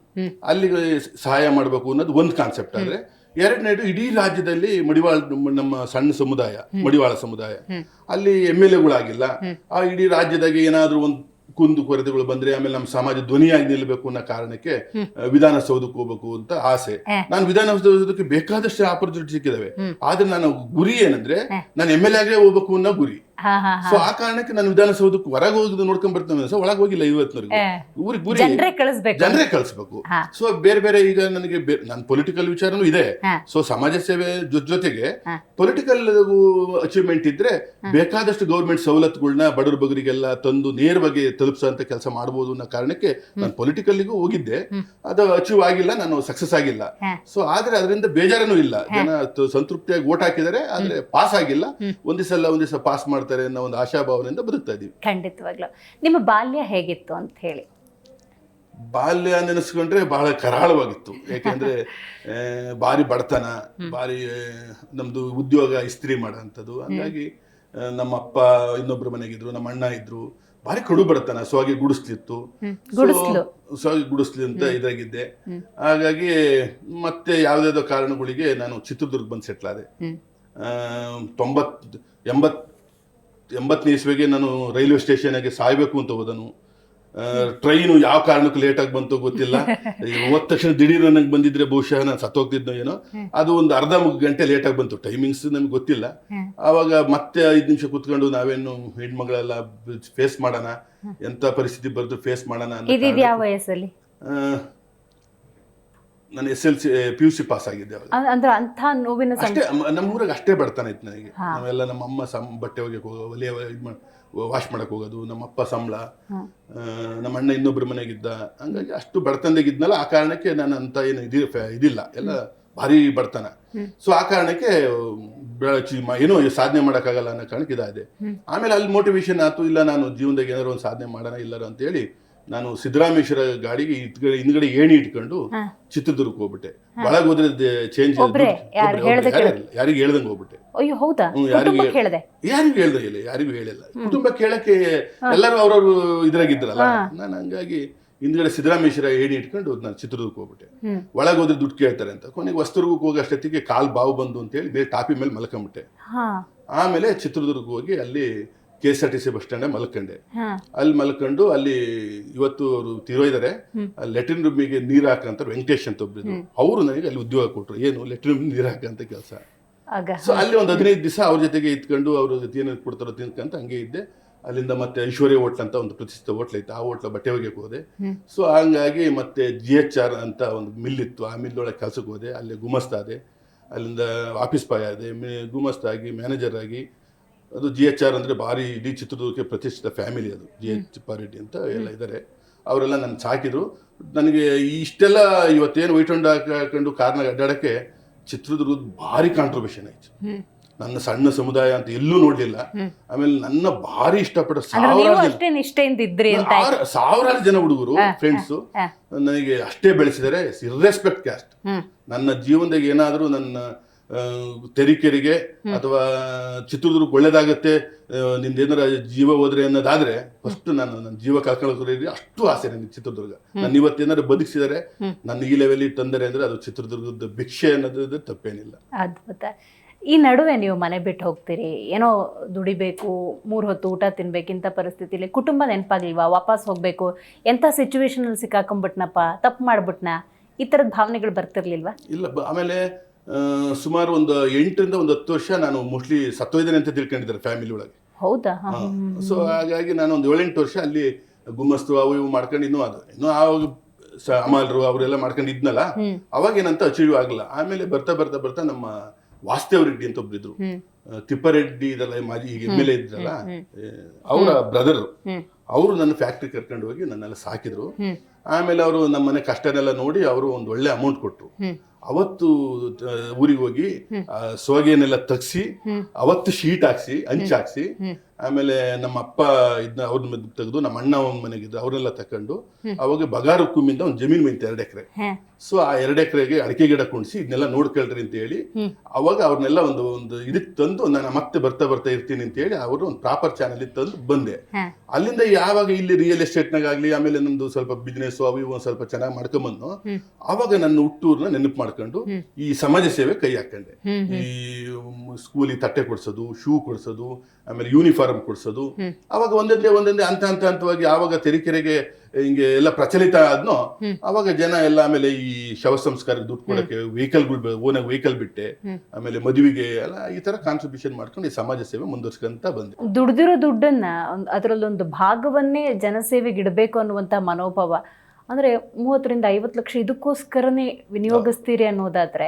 ಅಲ್ಲಿಗೆ ಸಹಾಯ ಮಾಡಬೇಕು ಅನ್ನೋದು ಒಂದು ಕಾನ್ಸೆಪ್ಟ್ ಆದ್ರೆ. ಎರಡನೇದು ಇಡೀ ರಾಜ್ಯದಲ್ಲಿ ಮಡಿವಾಳ ನಮ್ಮ ಸಣ್ಣ ಸಮುದಾಯ ಮಡಿವಾಳ ಸಮುದಾಯ. ಅಲ್ಲಿ ಎಂ ಎಲ್ ಎಗಳಾಗಿಲ್ಲ. ಆ ಇಡೀ ರಾಜ್ಯದಾಗ ಏನಾದ್ರೂ ಒಂದು ಕುಂದು ಕೊರತೆಗಳು ಬಂದ್ರೆ ಆಮೇಲೆ ನಮ್ಮ ಸಮಾಜ ಧ್ವನಿಯಾಗಿ ನಿಲ್ಲಬೇಕು ಅನ್ನೋ ಕಾರಣಕ್ಕೆ ವಿಧಾನಸೌಧಕ್ಕೆ ಹೋಗ್ಬೇಕು ಅಂತ ಆಸೆ. ನಾನು ವಿಧಾನಸೌಧಕ್ಕೆ ಬೇಕಾದಷ್ಟು ಆಪರ್ಚುನಿಟಿ ಸಿಕ್ಕಿದಾವೆ. ಆದ್ರೆ ನಾನು ಗುರಿ ಏನಂದ್ರೆ ನಾನು ಎಂ ಎಲ್ ಎಗೆ ಹೋಗ್ಬೇಕು ಅನ್ನೋ ಗುರಿ. ಸೊ ಆ ಕಾರಣಕ್ಕೆ ನಾನು ವಿಧಾನಸೌಧಕ್ಕೆ ಹೊರಗೆ ಹೋಗಿ ನೋಡ್ಕೊಂಡ್ ಬರ್ತೇನೆ ಸೊ ಒಳಗೆ ಹೋಗಿಲ್ಲ ಇವತ್ತಿನವರೆಗೂ. ಊರಿಗೆ ಗುರಿ ಜನರೇ ಕಳಿಸ್ಬೇಕು. ಜನರೇ ಕಳಿಸ್ಬೇಕು. ಹಾ. ಸೊ ಬೇರೆ ಬೇರೆ ಈಗ ನನಗೆ ನನ್ನ ಪೊಲಿಟಿಕಲ್ ವಿಚಾರನೂ ಇದೆ. ಸೊ ಸಮಾಜ ಸೇವೆ ಜೊ- ಜೊತೆಗೆ. ಪೊಲಿಟಿಕಲ್ ಅಚೀವ್ಮೆಂಟ್ ಇದ್ರೆ ಬೇಕಾದಷ್ಟು ಗೌರ್ಮೆಂಟ್ ಸವಲತ್ತುಗಳನ್ನ ಬಡವರ ಬಗರಿಗೆಲ್ಲ ತಂದು ನೇರವಾಗಿ ತಲುಪಿಸುವಂತ ಕೆಲಸ ಮಾಡಬಹುದು ಅನ್ನೋ ಕಾರಣಕ್ಕೆ ನಾನು ಪೊಲಿಟಿಕಲ್ಗೂ ಹೋಗಿದ್ದೆ. ಅದು ಅಚೀವ್ ಆಗಿಲ್ಲ ನಾನು ಸಕ್ಸಸ್ ಆಗಿಲ್ಲ. ಸೊ ಆದ್ರೆ ಅದರಿಂದ ಬೇಜಾರನೂ ಇಲ್ಲ. ಜನ ಸಂತೃಪ್ತಿಯಾಗಿ ಓಟ್ ಹಾಕಿದರೆ ಆದ್ರೆ ಪಾಸ್ ಆಗಿಲ್ಲ. ಒಂದಿಸಲ್ಲ ಒಂದಿಸ ಪಾಸ್ ಮಾಡ್ತಾರೆ ಅನ್ನೋ ಒಂದು ಆಶಾಭಾವನೆಯಿಂದ ಬದುಕ್ತಾ ಇದ್ದೀವಿ. ಖಂಡಿತವಾಗ್ಲು. ನಿಮ್ಮ ಬಾಲ್ಯ ಹೇಗಿತ್ತು ಅಂತ ಹೇಳಿ. ಬಾಲ್ಯ ನೆನೆಸ್ಕೊಂಡ್ರೆ ಬಹಳ ಕರಾಳವಾಗಿತ್ತು. ಯಾಕೆಂದ್ರೆ ಭಾರಿ ಬಡತನ ಭಾರಿ ಆ, ನಮ್ದು ಉದ್ಯೋಗ ಇಸ್ತ್ರಿ ಮಾಡೋಂಥದ್ದು ಹಂಗಾಗಿ ನಮ್ಮ ಅಪ್ಪ ಇನ್ನೊಬ್ರ ಮನೆಗಿದ್ರು ನಮ್ಮ ಅಣ್ಣ ಇದ್ರು. ಭಾರಿ ಕಡು ಬಡತನ ಹಾಗೆ ಗುಡಿಸ್ಲಿತ್ತು. ಸ್ವಾಗಿ ಗುಡಿಸ್ಲಿ. ಅಂತ ಇದಾಗಿದ್ದೆ. ಹಾಗಾಗಿ ಮತ್ತೆ ಯಾವ್ದಾವ್ದೋ ಕಾರಣಗಳಿಗೆ ನಾನು ಚಿತ್ರದುರ್ಗ ಬಂದು ಸೆಟ್ಲಾದೆ ತೊಂಬತ್ ಎಂಬತ್ ಎಂಬತ್ತನೇ ಇಸ್ವಿಗೆ ನಾನು ರೈಲ್ವೆ ಸ್ಟೇಷನ್ಗೆ ಸಾಯ್ಬೇಕು ಅಂತ ಹೋದನು. ಟ್ರೈನು ಯಾವ ಕಾರಣಕ್ಕೂ ಲೇಟಾಗಿ ಆಗಿ ಬಂತು ಗೊತ್ತಿಲ್ಲ. ಒತ್ತ ಹೋದ ತಕ್ಷಣ ದಿಢೀರ್ ನನಗೆ ಬಂದಿದ್ರೆ ಬಹುಶಃ ನಾನು ಸತ್ತೋಗ್ತಿದ್ನೋ ಏನೋ. ಅದು ಒಂದು ಅರ್ಧ ಗಂಟೆ ಲೇಟಾಗಿ ಆಗಿ ಬಂತು. ಟೈಮಿಂಗ್ಸ್ ನಮ್ಗೆ ಗೊತ್ತಿಲ್ಲ. ಆವಾಗ ಮತ್ತೆ ಐದು ನಿಮಿಷ ಕುತ್ಕೊಂಡು ನಾವೇನು ಹೆಣ್ಮಗಳೆಲ್ಲ ಫೇಸ್ ಮಾಡೋಣ ಎಂತ ಪರಿಸ್ಥಿತಿ ಬರೆದು ಫೇಸ್ ಮಾಡೋಣ ಯಾವ ವಯಸ್ಸಲ್ಲಿ? ನಾನು S L C P U C pass ಆಗಿದ್ದೆ ಅವಾಗ ಅಂದ್ರೆ ಅಂಥ ನೋವಿನ ಸಂ ಅಷ್ಟೇ ಮ- ನಮ್ಮ ಊರಾಗ ಅಷ್ಟೇ ಬಡತನ ಇತ್ತು ನನಗೆ. ನಾವೆಲ್ಲ ನಮ್ಮ ಅಮ್ಮ ಸಂ ಬಟ್ಟೆ ಒಗೆಯಕ್ಕೆ ಹೋಗೋ ಒಲೆ ಇದು ಮಾಡಿ ವಾಶ್ ಮಾಡಕ್ ಹೋಗೋದು ನಮ್ಮ ಅಪ್ಪ ಸಂಬಳ ಆ, ನಮ್ಮ ಅಣ್ಣ ಇನ್ನೊಬ್ರ ಮನೆಗಿದ್ದ. ಹಂಗಾಗಿ ಅಷ್ಟು ಬಡತನದಾಗಿದ್ನಲ್ಲ ಆ ಕಾರಣಕ್ಕೆ ನಾನು ಅಂತ ಏನು ಇದಿ ಫ- ಇದಿಲ್ಲ. ಎಲ್ಲ ಭಾರಿ ಬಡತನ. ಸೊ ಆ ಕಾರಣಕ್ಕೆ ಬೆಳ- ಚಿ- ಮ- ಏನೋ ಸಾಧನೆ ಮಾಡೋಕ್ಕಾಗಲ್ಲ ಅನ್ನೋ ಕಾರಣಕ್ಕೆ ಇದಾದೆ. ಆಮೇಲೆ ಅಲ್ಲಿ ಮೋಟಿವೇಶನ್ ಆಯ್ತು ಇಲ್ಲ ನಾನು ಜೀವನದಾಗ ಏನಾದ್ರು ಒಂದು ಸಾಧನೆ ಮಾಡೋಣ ಇಲ್ಲರ ಅಂತ ಹೇಳಿ ನಾನು ಸಿದ್ದರಾಮೇಶ್ವರ ಗಾಡಿಗೆ ಇತ್ಗಡೆ ಹಿಂದ್ಗಡೆ ಏಣಿ ಇಟ್ಕೊಂಡು ಚಿತ್ರದುರ್ಗಕ್ಕೆ ಹೋಗ್ಬಿಟ್ಟೆ. ಒಳಗೆ ಹೋದ್ರೆ ಚೇಂಜ್ ಯಾರಿಗೂ ಹೇಳ್ದಂಗ್ ಹೋಗ್ಬಿಟ್ಟೆ. ಅಯ್ಯೋ ಹೌದಾ? ಯಾರಿಗೂ ಹೇಳ್ದೆ? ಯಾರಿಗೂ ಹೇಳ್ದೆ ಇಲ್ಲ ಯಾರಿಗೂ ಹೇಳಿಲ್ಲ. ಕುಟುಂಬ ಕೇಳಕ್ಕೆ ಎಲ್ಲರೂ ಅವ್ರವ್ರು ಇದ್ರಾಗಿದ್ರಲ್ಲ ನಾನು ಹಂಗಾಗಿ ಹಿಂದ್ಗಡೆ ಸಿದ್ದರಾಮೇಶ್ವರ ಏಣಿ ಇಟ್ಕೊಂಡು ನಾನು ಚಿತ್ರದುರ್ಗಕ್ಕೆ ಹೋಗ್ಬಿಟ್ಟೆ. ಒಳಗೆ ಹೋದ್ರೆ ದುಡ್ಡು ಕೇಳ್ತಾರೆ ಅಂತ. ಕೊನೆಗೆ ವಸ್ತುರ್ಗಕ್ಕೆ ಹೋಗೋ ಅಷ್ಟೊತ್ತಿಗೆ ಕಾಲ್ ಬಾವು ಬಂದು ಅಂತ ಹೇಳಿ ಬೇರೆ ಟಾಪಿ ಮೇಲೆ ಮಲ್ಕೊಂಬಿಟ್ಟೆ. ಆಮೇಲೆ ಚಿತ್ರದುರ್ಗ ಹೋಗಿ ಅಲ್ಲಿ K S R T C bus stand ಮಲ್ಕಂಡೆ. ಅಲ್ಲಿ ಮಲ್ಕೊಂಡು ಅಲ್ಲಿ ಇವತ್ತು ಅವರು ತೀರೋಯ್ದಾರೆ ಲೆಟ್ರಿನ್ ರೂಮಿಗೆ ನೀರು ಹಾಕಂತ ವೆಂಕಟೇಶ್ ಅಂತ ಒಬ್ರು ಅವರು ನನಗೆ ಅಲ್ಲಿ ಉದ್ಯೋಗ ಕೊಟ್ರು. ಏನು ಲೆಟ್ರಿನ್ ರೂಮ್ ನೀರು ಹಾಕಂತ ಕೆಲಸ. ಸೊ ಅಲ್ಲಿ ಒಂದು ಹದಿನೈದು ದಿವಸ ಅವ್ರ ಜೊತೆಗೆ ಇತ್ಕೊಂಡು ಅವರು ಏನು ಕೊಡ್ತಾರೋ ತಿನ್ಕಂತ ಹಂಗೆ ಇದ್ದೆ. ಅಲ್ಲಿಂದ ಮತ್ತೆ ಐಶ್ವರ್ಯ ಹೋಟ್ಲ್ ಅಂತ ಒಂದು ಪ್ರತಿಷ್ಠಿತ ಹೋಟ್ಲ್ ಇತ್ತು ಆ ಹೋಟ್ಲ ಬಟ್ಟೆ ಒಗೆಯಕ್ಕೆ ಹೋದೆ. ಸೊ ಹಂಗಾಗಿ ಮತ್ತೆ ಜಿ ಎಚ್ ಆರ್ ಅಂತ ಒಂದು ಮಿಲ್ ಇತ್ತು. ಆ ಮಿಲ್ ಒಳಗೆ ಕೆಲಸಕ್ಕೆ ಹೋದೆ. ಅಲ್ಲಿ ಗುಮಸ್ತಾದೆ. ಅಲ್ಲಿಂದ ಆಫೀಸ್ ಬಾಯ್ ಆದೆ. ಗುಮಸ್ತಾಗಿ ಮ್ಯಾನೇಜರ್ ಆಗಿ ಅದು ಜಿ ಎಚ್ ಆರ್ ಅಂದರೆ ಭಾರಿ ಇಡೀ ಚಿತ್ರದುರ್ಗಕ್ಕೆ ಪ್ರತಿಷ್ಠಿತ ಫ್ಯಾಮಿಲಿ ಅದು ಜಿ ಎಚ್ ಪಾರೆಡ್ಡಿ ಅಂತ ಎಲ್ಲ ಇದ್ದಾರೆ ಅವರೆಲ್ಲ ನನ್ನ ಸಾಕಿದ್ರು. ನನಗೆ ಇಷ್ಟೆಲ್ಲ ಇವತ್ತೇನು ವೈಟ್ ಹೊಂಡ ಹಾಕೊಂಡು ಕಾರ್ನಾಗ ಅಡ್ಡಾಡೋಕ್ಕೆ ಚಿತ್ರದುರ್ಗದ ಭಾರಿ ಕಾಂಟ್ರಿಬ್ಯೂಷನ್ ಆಯ್ತು. ನನ್ನ ಸಣ್ಣ ಸಮುದಾಯ ಅಂತ ಎಲ್ಲೂ ನೋಡ್ಲಿಲ್ಲ. ಆಮೇಲೆ ನನ್ನ ಭಾರಿ ಇಷ್ಟಪಟ್ಟ ಸಾವಿರಾರು ಸಾವಿರಾರು ಜನ ಹುಡುಗರು ಫ್ರೆಂಡ್ಸ್ ನನಗೆ ಅಷ್ಟೇ ಬೆಳೆಸಿದರೆ ಇರ್ರೆಸ್ಪೆಕ್ಟ್ ಕ್ಯಾಸ್ಟ್ ನನ್ನ ಜೀವನದಾಗ ಏನಾದರೂ ನನ್ನ ತೆರೀಕೆರೆಗೆ ಅಥವಾ ಚಿತ್ರದುರ್ಗ ಒಳ್ಳೇದಾಗತ್ತೆ ನಿಮ್ದೇನಾರ ಜೀವ ಹೋದ್ರೆ ಅನ್ನೋದಾದ್ರೆ ಫಸ್ಟ್ ನಾನು ನನ್ನ ಜೀವ ಕಳ್ಕೊಳ್ಳೋಕೆ ಅಷ್ಟು ಆಸೆ ನನಗೆ ಚಿತ್ರದುರ್ಗ. ನಾನು ಇವತ್ತೇನಾದ್ರು ಬದುಕಿಸಿದರೆ ನನ್ನ ಈ ಲೆವೆಲ್ ತಂದರೆ ಅಂದ್ರೆ ಅದು ಚಿತ್ರದುರ್ಗದ ಭಿಕ್ಷೆ ಅನ್ನೋದು ತಪ್ಪೇನಿಲ್ಲ. ಅದ್ಭುತ. ಈ ನಡುವೆ ನೀವು ಮನೆ ಬಿಟ್ಟು ಹೋಗ್ತೀರಿ ಏನೋ ದುಡಿಬೇಕು ಮೂರು ಹೊತ್ತು ಊಟ ತಿನ್ಬೇಕಿಂತ ಪರಿಸ್ಥಿತಿಲಿ ಕುಟುಂಬ ನೆನಪಾಗ್ಲಿಲ್ವಾ? ವಾಪಸ್ ಹೋಗ್ಬೇಕು ಎಂಥ ಸಿಚುವೇಶನಲ್ಲಿ ಸಿಕ್ಕಾಕೊಂಡ್ಬಿಟ್ನಪ್ಪ ತಪ್ಪು ಮಾಡ್ಬಿಟ್ನಾ? ಈ ಥರದ ಭಾವನೆಗಳು ಬರ್ತಿರ್ಲಿಲ್ವಾ? ಇಲ್ಲ ಆಮೇಲೆ ಸುಮಾರು ಒಂದು ಎಂಟರಿಂದ ಒಂದು ಹತ್ತು ವರ್ಷ ನಾನು ಮೋಸ್ಟ್ಲಿ ಸತ್ತೋಯ್ದೇನೆ ಅಂತ ತಿಳ್ಕೊಂಡಿದ್ದಾರೆ ಫ್ಯಾಮಿಲಿ ಒಳಗೆ. ಹೌದಾ. ಸೊ ಹಾಗಾಗಿ ನಾನು ಒಂದು ಏಳೆಂಟು ವರ್ಷ ಅಲ್ಲಿ ಗುಮ್ಮಸ್ತು ಅವು ಇವು ಮಾಡ್ಕೊಂಡು ಇನ್ನೂ ಅದು ಇನ್ನೂ ಆವಾಗ ಅಮಾಲ್ರು ಅವರೆಲ್ಲ ಮಾಡ್ಕೊಂಡು ಇದ್ನಲ್ಲ ಅವಾಗ ಏನಂತ ಅಚೀವ್ ಆಗಲ್ಲ ಆಮೇಲೆ ಬರ್ತಾ ಬರ್ತಾ ಬರ್ತಾ ನಮ್ಮ ವಾಸ್ತವ ರೆಡ್ಡಿ ಅಂತ ಒಬ್ರಿದ್ರು. ತಿಪ್ಪರೆಡ್ಡಿ ಇದೆಲ್ಲ ಮಾಜಿ ಈಗ ಎಂ ಎಲ್ ಎ ಇದ್ರಲ್ಲ ಅವರ ಬ್ರದರ್. ಅವರು ನನ್ನ ಫ್ಯಾಕ್ಟ್ರಿ ಕರ್ಕೊಂಡು ಹೋಗಿ ನನ್ನೆಲ್ಲ ಸಾಕಿದ್ರು. ಆಮೇಲೆ ಅವರು ನಮ್ಮ ಮನೆ ಕಷ್ಟನೆಲ್ಲ ನೋಡಿ ಅವರು ಒಂದು ಒಳ್ಳೆ ಅಮೌಂಟ್ ಕೊಟ್ಟರು. ಅವತ್ತು ಊರಿಗೆ ಹೋಗಿ ಸೋಗೆನೆಲ್ಲ ತಗ್ಸಿ ಅವತ್ತು ಶೀಟ್ ಹಾಕ್ಸಿ ಹಂಚ್ ಹಾಕ್ಸಿ ಆಮೇಲೆ ನಮ್ಮ ಅಪ್ಪ ಇದನ್ನ ಅವ್ರ ತೆಗೆದು ನಮ್ಮ ಅಣ್ಣ ಅವನ ಮನೆಗಿದ್ದು ಅವ್ರನ್ನೆಲ್ಲ ತಕೊಂಡು ಅವಾಗ ಬಗಾರು ಕುಮ್ಮಿಂದ ಒಂದು ಜಮೀನ್ ಬಂತು ಎರಡು ಎಕರೆ. ಸೊ ಆ ಎರಡು ಎಕರೆಗೆ ಅಡಿಕೆ ಗಿಡ ಕುಣಿಸಿ ಇದನ್ನೆಲ್ಲ ನೋಡ್ಕೊಳ್ರಿ ಅಂತ ಹೇಳಿ ಅವಾಗ ಅವ್ರನ್ನೆಲ್ಲ ಒಂದು ಒಂದು ಇದಕ್ಕೆ ತಂದು ನಾನು ಮತ್ತೆ ಬರ್ತಾ ಬರ್ತಾ ಇರ್ತೀನಿ ಅಂತ ಹೇಳಿ ಅವರು ಒಂದು ಪ್ರಾಪರ್ ಚಾನಲ್ ತಂದು ಬಂದೆ. ಅಲ್ಲಿಂದ ಯಾವಾಗ ಇಲ್ಲಿ ರಿಯಲ್ ಎಸ್ಟೇಟ್ನಾಗ ಆಗ್ಲಿ ಆಮೇಲೆ ನಮ್ದು ಸ್ವಲ್ಪ ಬಿಸ್ನೆಸ್ ಅವು ಇವು ಒಂದ್ ಸ್ವಲ್ಪ ಚೆನ್ನಾಗಿ ಮಾಡ್ಕೊಂಬಂದು ಅವಾಗ ನನ್ನ ಹುಟ್ಟೂರ್ನ ನೆನಪು ಮಾಡ್ಕೊಂಡು ಈ ಸಮಾಜ ಸೇವೆ ಕೈ ಹಾಕೊಂಡೆ. ಈ ಸ್ಕೂಲಿಗೆ ತಟ್ಟೆ ಕೊಡ್ಸೋದು ಶೂ ಕೊಡ್ಸೋದು ಆಮೇಲೆ ಯೂನಿಫಾರ್ಮ್ ಕೊಡ್ಸೋದು. ಅವಾಗ ಒಂದೊಂದೇ ಒಂದೊಂದೇ ಹಂತ ಹಂತ ಹಂತವಾಗಿ ಯಾವಾಗ ತೆರಿಕೆರೆಗೆ ಹಿಂಗೆ ಎಲ್ಲ ಪ್ರಚಲಿತ ಆದ್ನೋ ಅವಾಗ ಜನ ಎಲ್ಲ ಆಮೇಲೆ ಈ ಶವ ಸಂಸ್ಕಾರಕ್ಕೆ ದುಡ್ಡು ಕೊಡಕ್ಕೆ ವೆಹಿಕಲ್ಗಳು ಓನಾಗ ವೆಹಿಕಲ್ ಬಿಟ್ಟೆ. ಆಮೇಲೆ ಮದುವೆಗೆ ಎಲ್ಲ ಈ ತರ ಕಾಂಟ್ರಿಬ್ಯೂಷನ್ ಮಾಡ್ಕೊಂಡು ಈ ಸಮಾಜ ಸೇವೆ ಮುಂದುವರ್ಸ್ಕೊಂತ ಬಂದೆ. ದುಡ್ದಿರೋ ದುಡ್ಡನ್ನ ಅದರಲ್ಲೊಂದು ಭಾಗವನ್ನೇ ಜನಸೇವೆಗೆ ಇಡಬೇಕು ಅನ್ನುವಂತ ಮನೋಭಾವ. ಅಂದ್ರೆ ಮೂವತ್ತರಿಂದ ಐವತ್ತು ಲಕ್ಷ ಇದಕ್ಕೋಸ್ಕರನೇ ವಿನಿಯೋಗಿಸ್ತೀರಿ ಅನ್ನೋದಾದ್ರೆ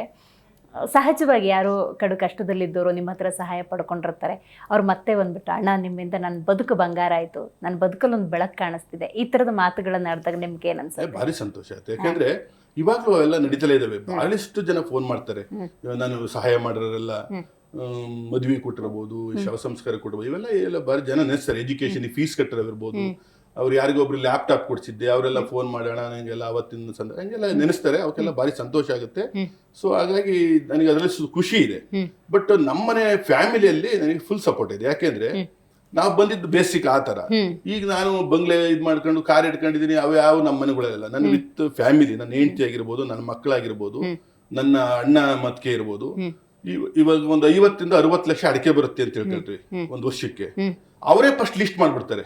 ಸಹಜವಾಗಿ ಯಾರು ಕಡು ಕಷ್ಟದಲ್ಲಿದ್ದವರು ನಿಮ್ಮ ಹತ್ರ ಸಹಾಯ ಪಡ್ಕೊಂಡಿರ್ತಾರೆ. ಅವ್ರು ಮತ್ತೆ ಬಂದ್ಬಿಟ್ಟು ಅಣ್ಣ ನಿಮ್ಮಿಂದ ನನ್ನ ಬದುಕು ಬಂಗಾರ ಆಯ್ತು. ನನ್ನ ಬದುಕಲ್ಲಿ ಒಂದು ಬೆಳಕು ಕಾಣಿಸ್ತಿದೆ. ಈ ಥರದ ಮಾತುಗಳನ್ನು ಆಡಿದಾಗ ನಿಮ್ಗೆ ಏನು ಅನ್ಸುತ್ತೆ? ಭಾರಿ ಸಂತೋಷ ಆಯ್ತು. ಯಾಕಂದ್ರೆ ಇವಾಗಲೂ ಅವೆಲ್ಲ ನಡೀತಲೇ ಇದಾವೆ. ಬಹಳಷ್ಟು ಜನ ಫೋನ್ ಮಾಡ್ತಾರೆ. ನಾನು ಸಹಾಯ ಮಾಡಿರೋರೆಲ್ಲ ಮದುವೆ ಕೊಟ್ಟಿರ್ಬೋದು ಶವ ಸಂಸ್ಕಾರ ಕೊಟ್ಟಿರ್ಬೋದು ಇವೆಲ್ಲ ಎಲ್ಲ ಬಾರಿ ಜನ ನೆನೆಸ್ತಾರೆ. ಎಜುಕೇಶನ್ ಫೀಸ್ ಕಟ್ಟಿರೋದಿರ್ಬೋದು. ಅವ್ರು ಯಾರಿಗೊಬ್ರು ಲ್ಯಾಪ್ಟಾಪ್ ಕೊಡ್ಸಿದ್ದೆ ಅವರೆಲ್ಲ ಫೋನ್ ಮಾಡೋಣ ನನಗೆಲ್ಲ ಅವತ್ತಿನ ಸಂದ ಹಂಗೆಲ್ಲ ನೆನೆಸ್ತಾರೆ ಅವಕ್ಕೆಲ್ಲ ಭಾರಿ ಸಂತೋಷ ಆಗುತ್ತೆ. ಸೊ ಹಾಗಾಗಿ ನನಗೆ ಅದರಲ್ಲಿ ಖುಷಿ ಇದೆ. ಬಟ್ ನಮ್ಮನೆ ಫ್ಯಾಮಿಲಿಯಲ್ಲಿ ನನಗೆ ಫುಲ್ ಸಪೋರ್ಟ್ ಇದೆ. ಯಾಕೆಂದ್ರೆ ನಾವು ಬಂದಿದ್ದು ಬೇಸಿಕ್ ಆ ತರ ಈಗ ನಾನು ಬಂಗ್ಲೆ ಇದ್ ಮಾಡ್ಕೊಂಡು ಕಾರ್ ಇಟ್ಕೊಂಡಿದ್ದೀನಿ ಅವು ಯಾವ ನಮ್ಮ ಮನೆಗಳಲ್ಲ ನನ್ನ ವಿತ್ ಫ್ಯಾಮಿಲಿ ನನ್ನ ಹೆಂಡತಿ ಆಗಿರ್ಬೋದು ನನ್ನ ಮಕ್ಕಳಾಗಿರ್ಬೋದು ನನ್ನ ಅಣ್ಣ ಮತ್ಕೆ ಇರ್ಬೋದು. ಇವಾಗ ಒಂದು ಐವತ್ತಿಂದ ಅರವತ್ತು ಲಕ್ಷ ಅಡಿಕೆ ಬರುತ್ತೆ ಅಂತ ಹೇಳ್ತಿರ್ತೀವಿ ಒಂದು ವರ್ಷಕ್ಕೆ. ಅವರೇ ಫಸ್ಟ್ ಲಿಸ್ಟ್ ಮಾಡ್ಬಿಡ್ತಾರೆ.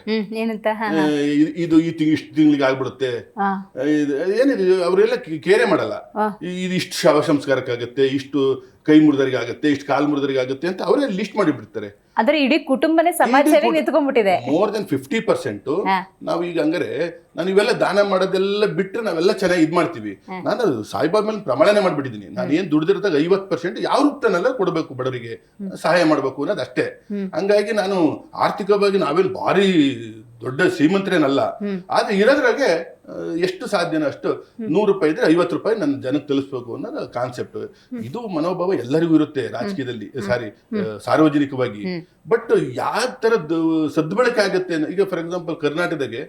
ಇದು ಈ ತಿಂಗ್ ಇಷ್ಟು ತಿಂಗಳಿಗೆ ಆಗ್ಬಿಡುತ್ತೆ. ಏನಿದೆ ಅವರೆಲ್ಲ ಕೇರೆ ಮಾಡಲ್ಲ. ಇದು ಇಷ್ಟು ಶವ ಸಂಸ್ಕಾರಕ್ಕಾಗತ್ತೆ ಇಷ್ಟು ಕೈ ಮುರಿದರಿಗೆ ಆಗುತ್ತೆ ಇಷ್ಟು ಕಾಲು ಮುರಿದರಿಗೆ ಆಗುತ್ತೆ ಅಂತ ಅವರೇ ಲಿಸ್ಟ್ ಮಾಡಿಬಿಡ್ತಾರೆ. ಅಂದ್ರೆ ಇಡೀ ಕುಟುಂಬನೇ ಸಮಾಜ ಸೇವೆಗೆ ನಿಂತ್ಕೊಂಡ್ಬಿಟ್ಟಿದೆ. More than fifty percent. ನಾವು ಈಗ ಹಂಗಾರೆ ನಾನು ಇವೆಲ್ಲ ದಾನ ಮಾಡೋದೆಲ್ಲ ಬಿಟ್ಟರೆ ನಾವೆಲ್ಲ ಚೆನ್ನಾಗಿ ಇದ್ ಮಾಡ್ತೀವಿ. ನಾನು ಅದು ಸಾಯಿಬಾಬಾ ಮೇಲೆ ಪ್ರಮಾಣನೆ ಮಾಡ್ಬಿಟ್ಟಿದ್ದೀನಿ ನಾನು ಏನು ದುಡ್ದಿರ್ದಾಗ ಐವತ್ತು ಪರ್ಸೆಂಟ್ ಯಾವ ರೂಪದಲ್ಲೆಲ್ಲ ಕೊಡಬೇಕು ಬಡವರಿಗೆ? ಸಹಾಯ ಮಾಡಬೇಕು ಅನ್ನೋದು ಅಷ್ಟೇ. ಹಂಗಾಗಿ ನಾನು ಆರ್ಥಿಕವಾಗಿ ನಾವೇನು ಭಾರಿ ದೊಡ್ಡ ಶ್ರೀಮಂತರೇನಲ್ಲ. ಆದ್ರೆ ಇರೋದ್ರಾಗೆ ಎಷ್ಟು ಸಾಧ್ಯನೋ ಅಷ್ಟು ನೂರು ರೂಪಾಯಿ ಇದ್ರೆ ಐವತ್ತು ರೂಪಾಯಿ ನನ್ನ ಜನಕ್ಕೆ ತಿಳಿಸ್ಬೇಕು ಅನ್ನೋದು ಕಾನ್ಸೆಪ್ಟ್ ಇದು ಮನೋಭಾವ ಎಲ್ಲರಿಗೂ ಇರುತ್ತೆ ರಾಜಕೀಯದಲ್ಲಿ. ಸಾರಿ ಸಾರ್ವಜನಿಕವಾಗಿ. ಬಟ್ ಯಾವ ತರದ್ದು ಸದ್ಬಳಕೆ ಆಗುತ್ತೆ ಈಗ ಫಾರ್ ಎಕ್ಸಾಂಪಲ್ ಕರ್ನಾಟಕದಾಗೆ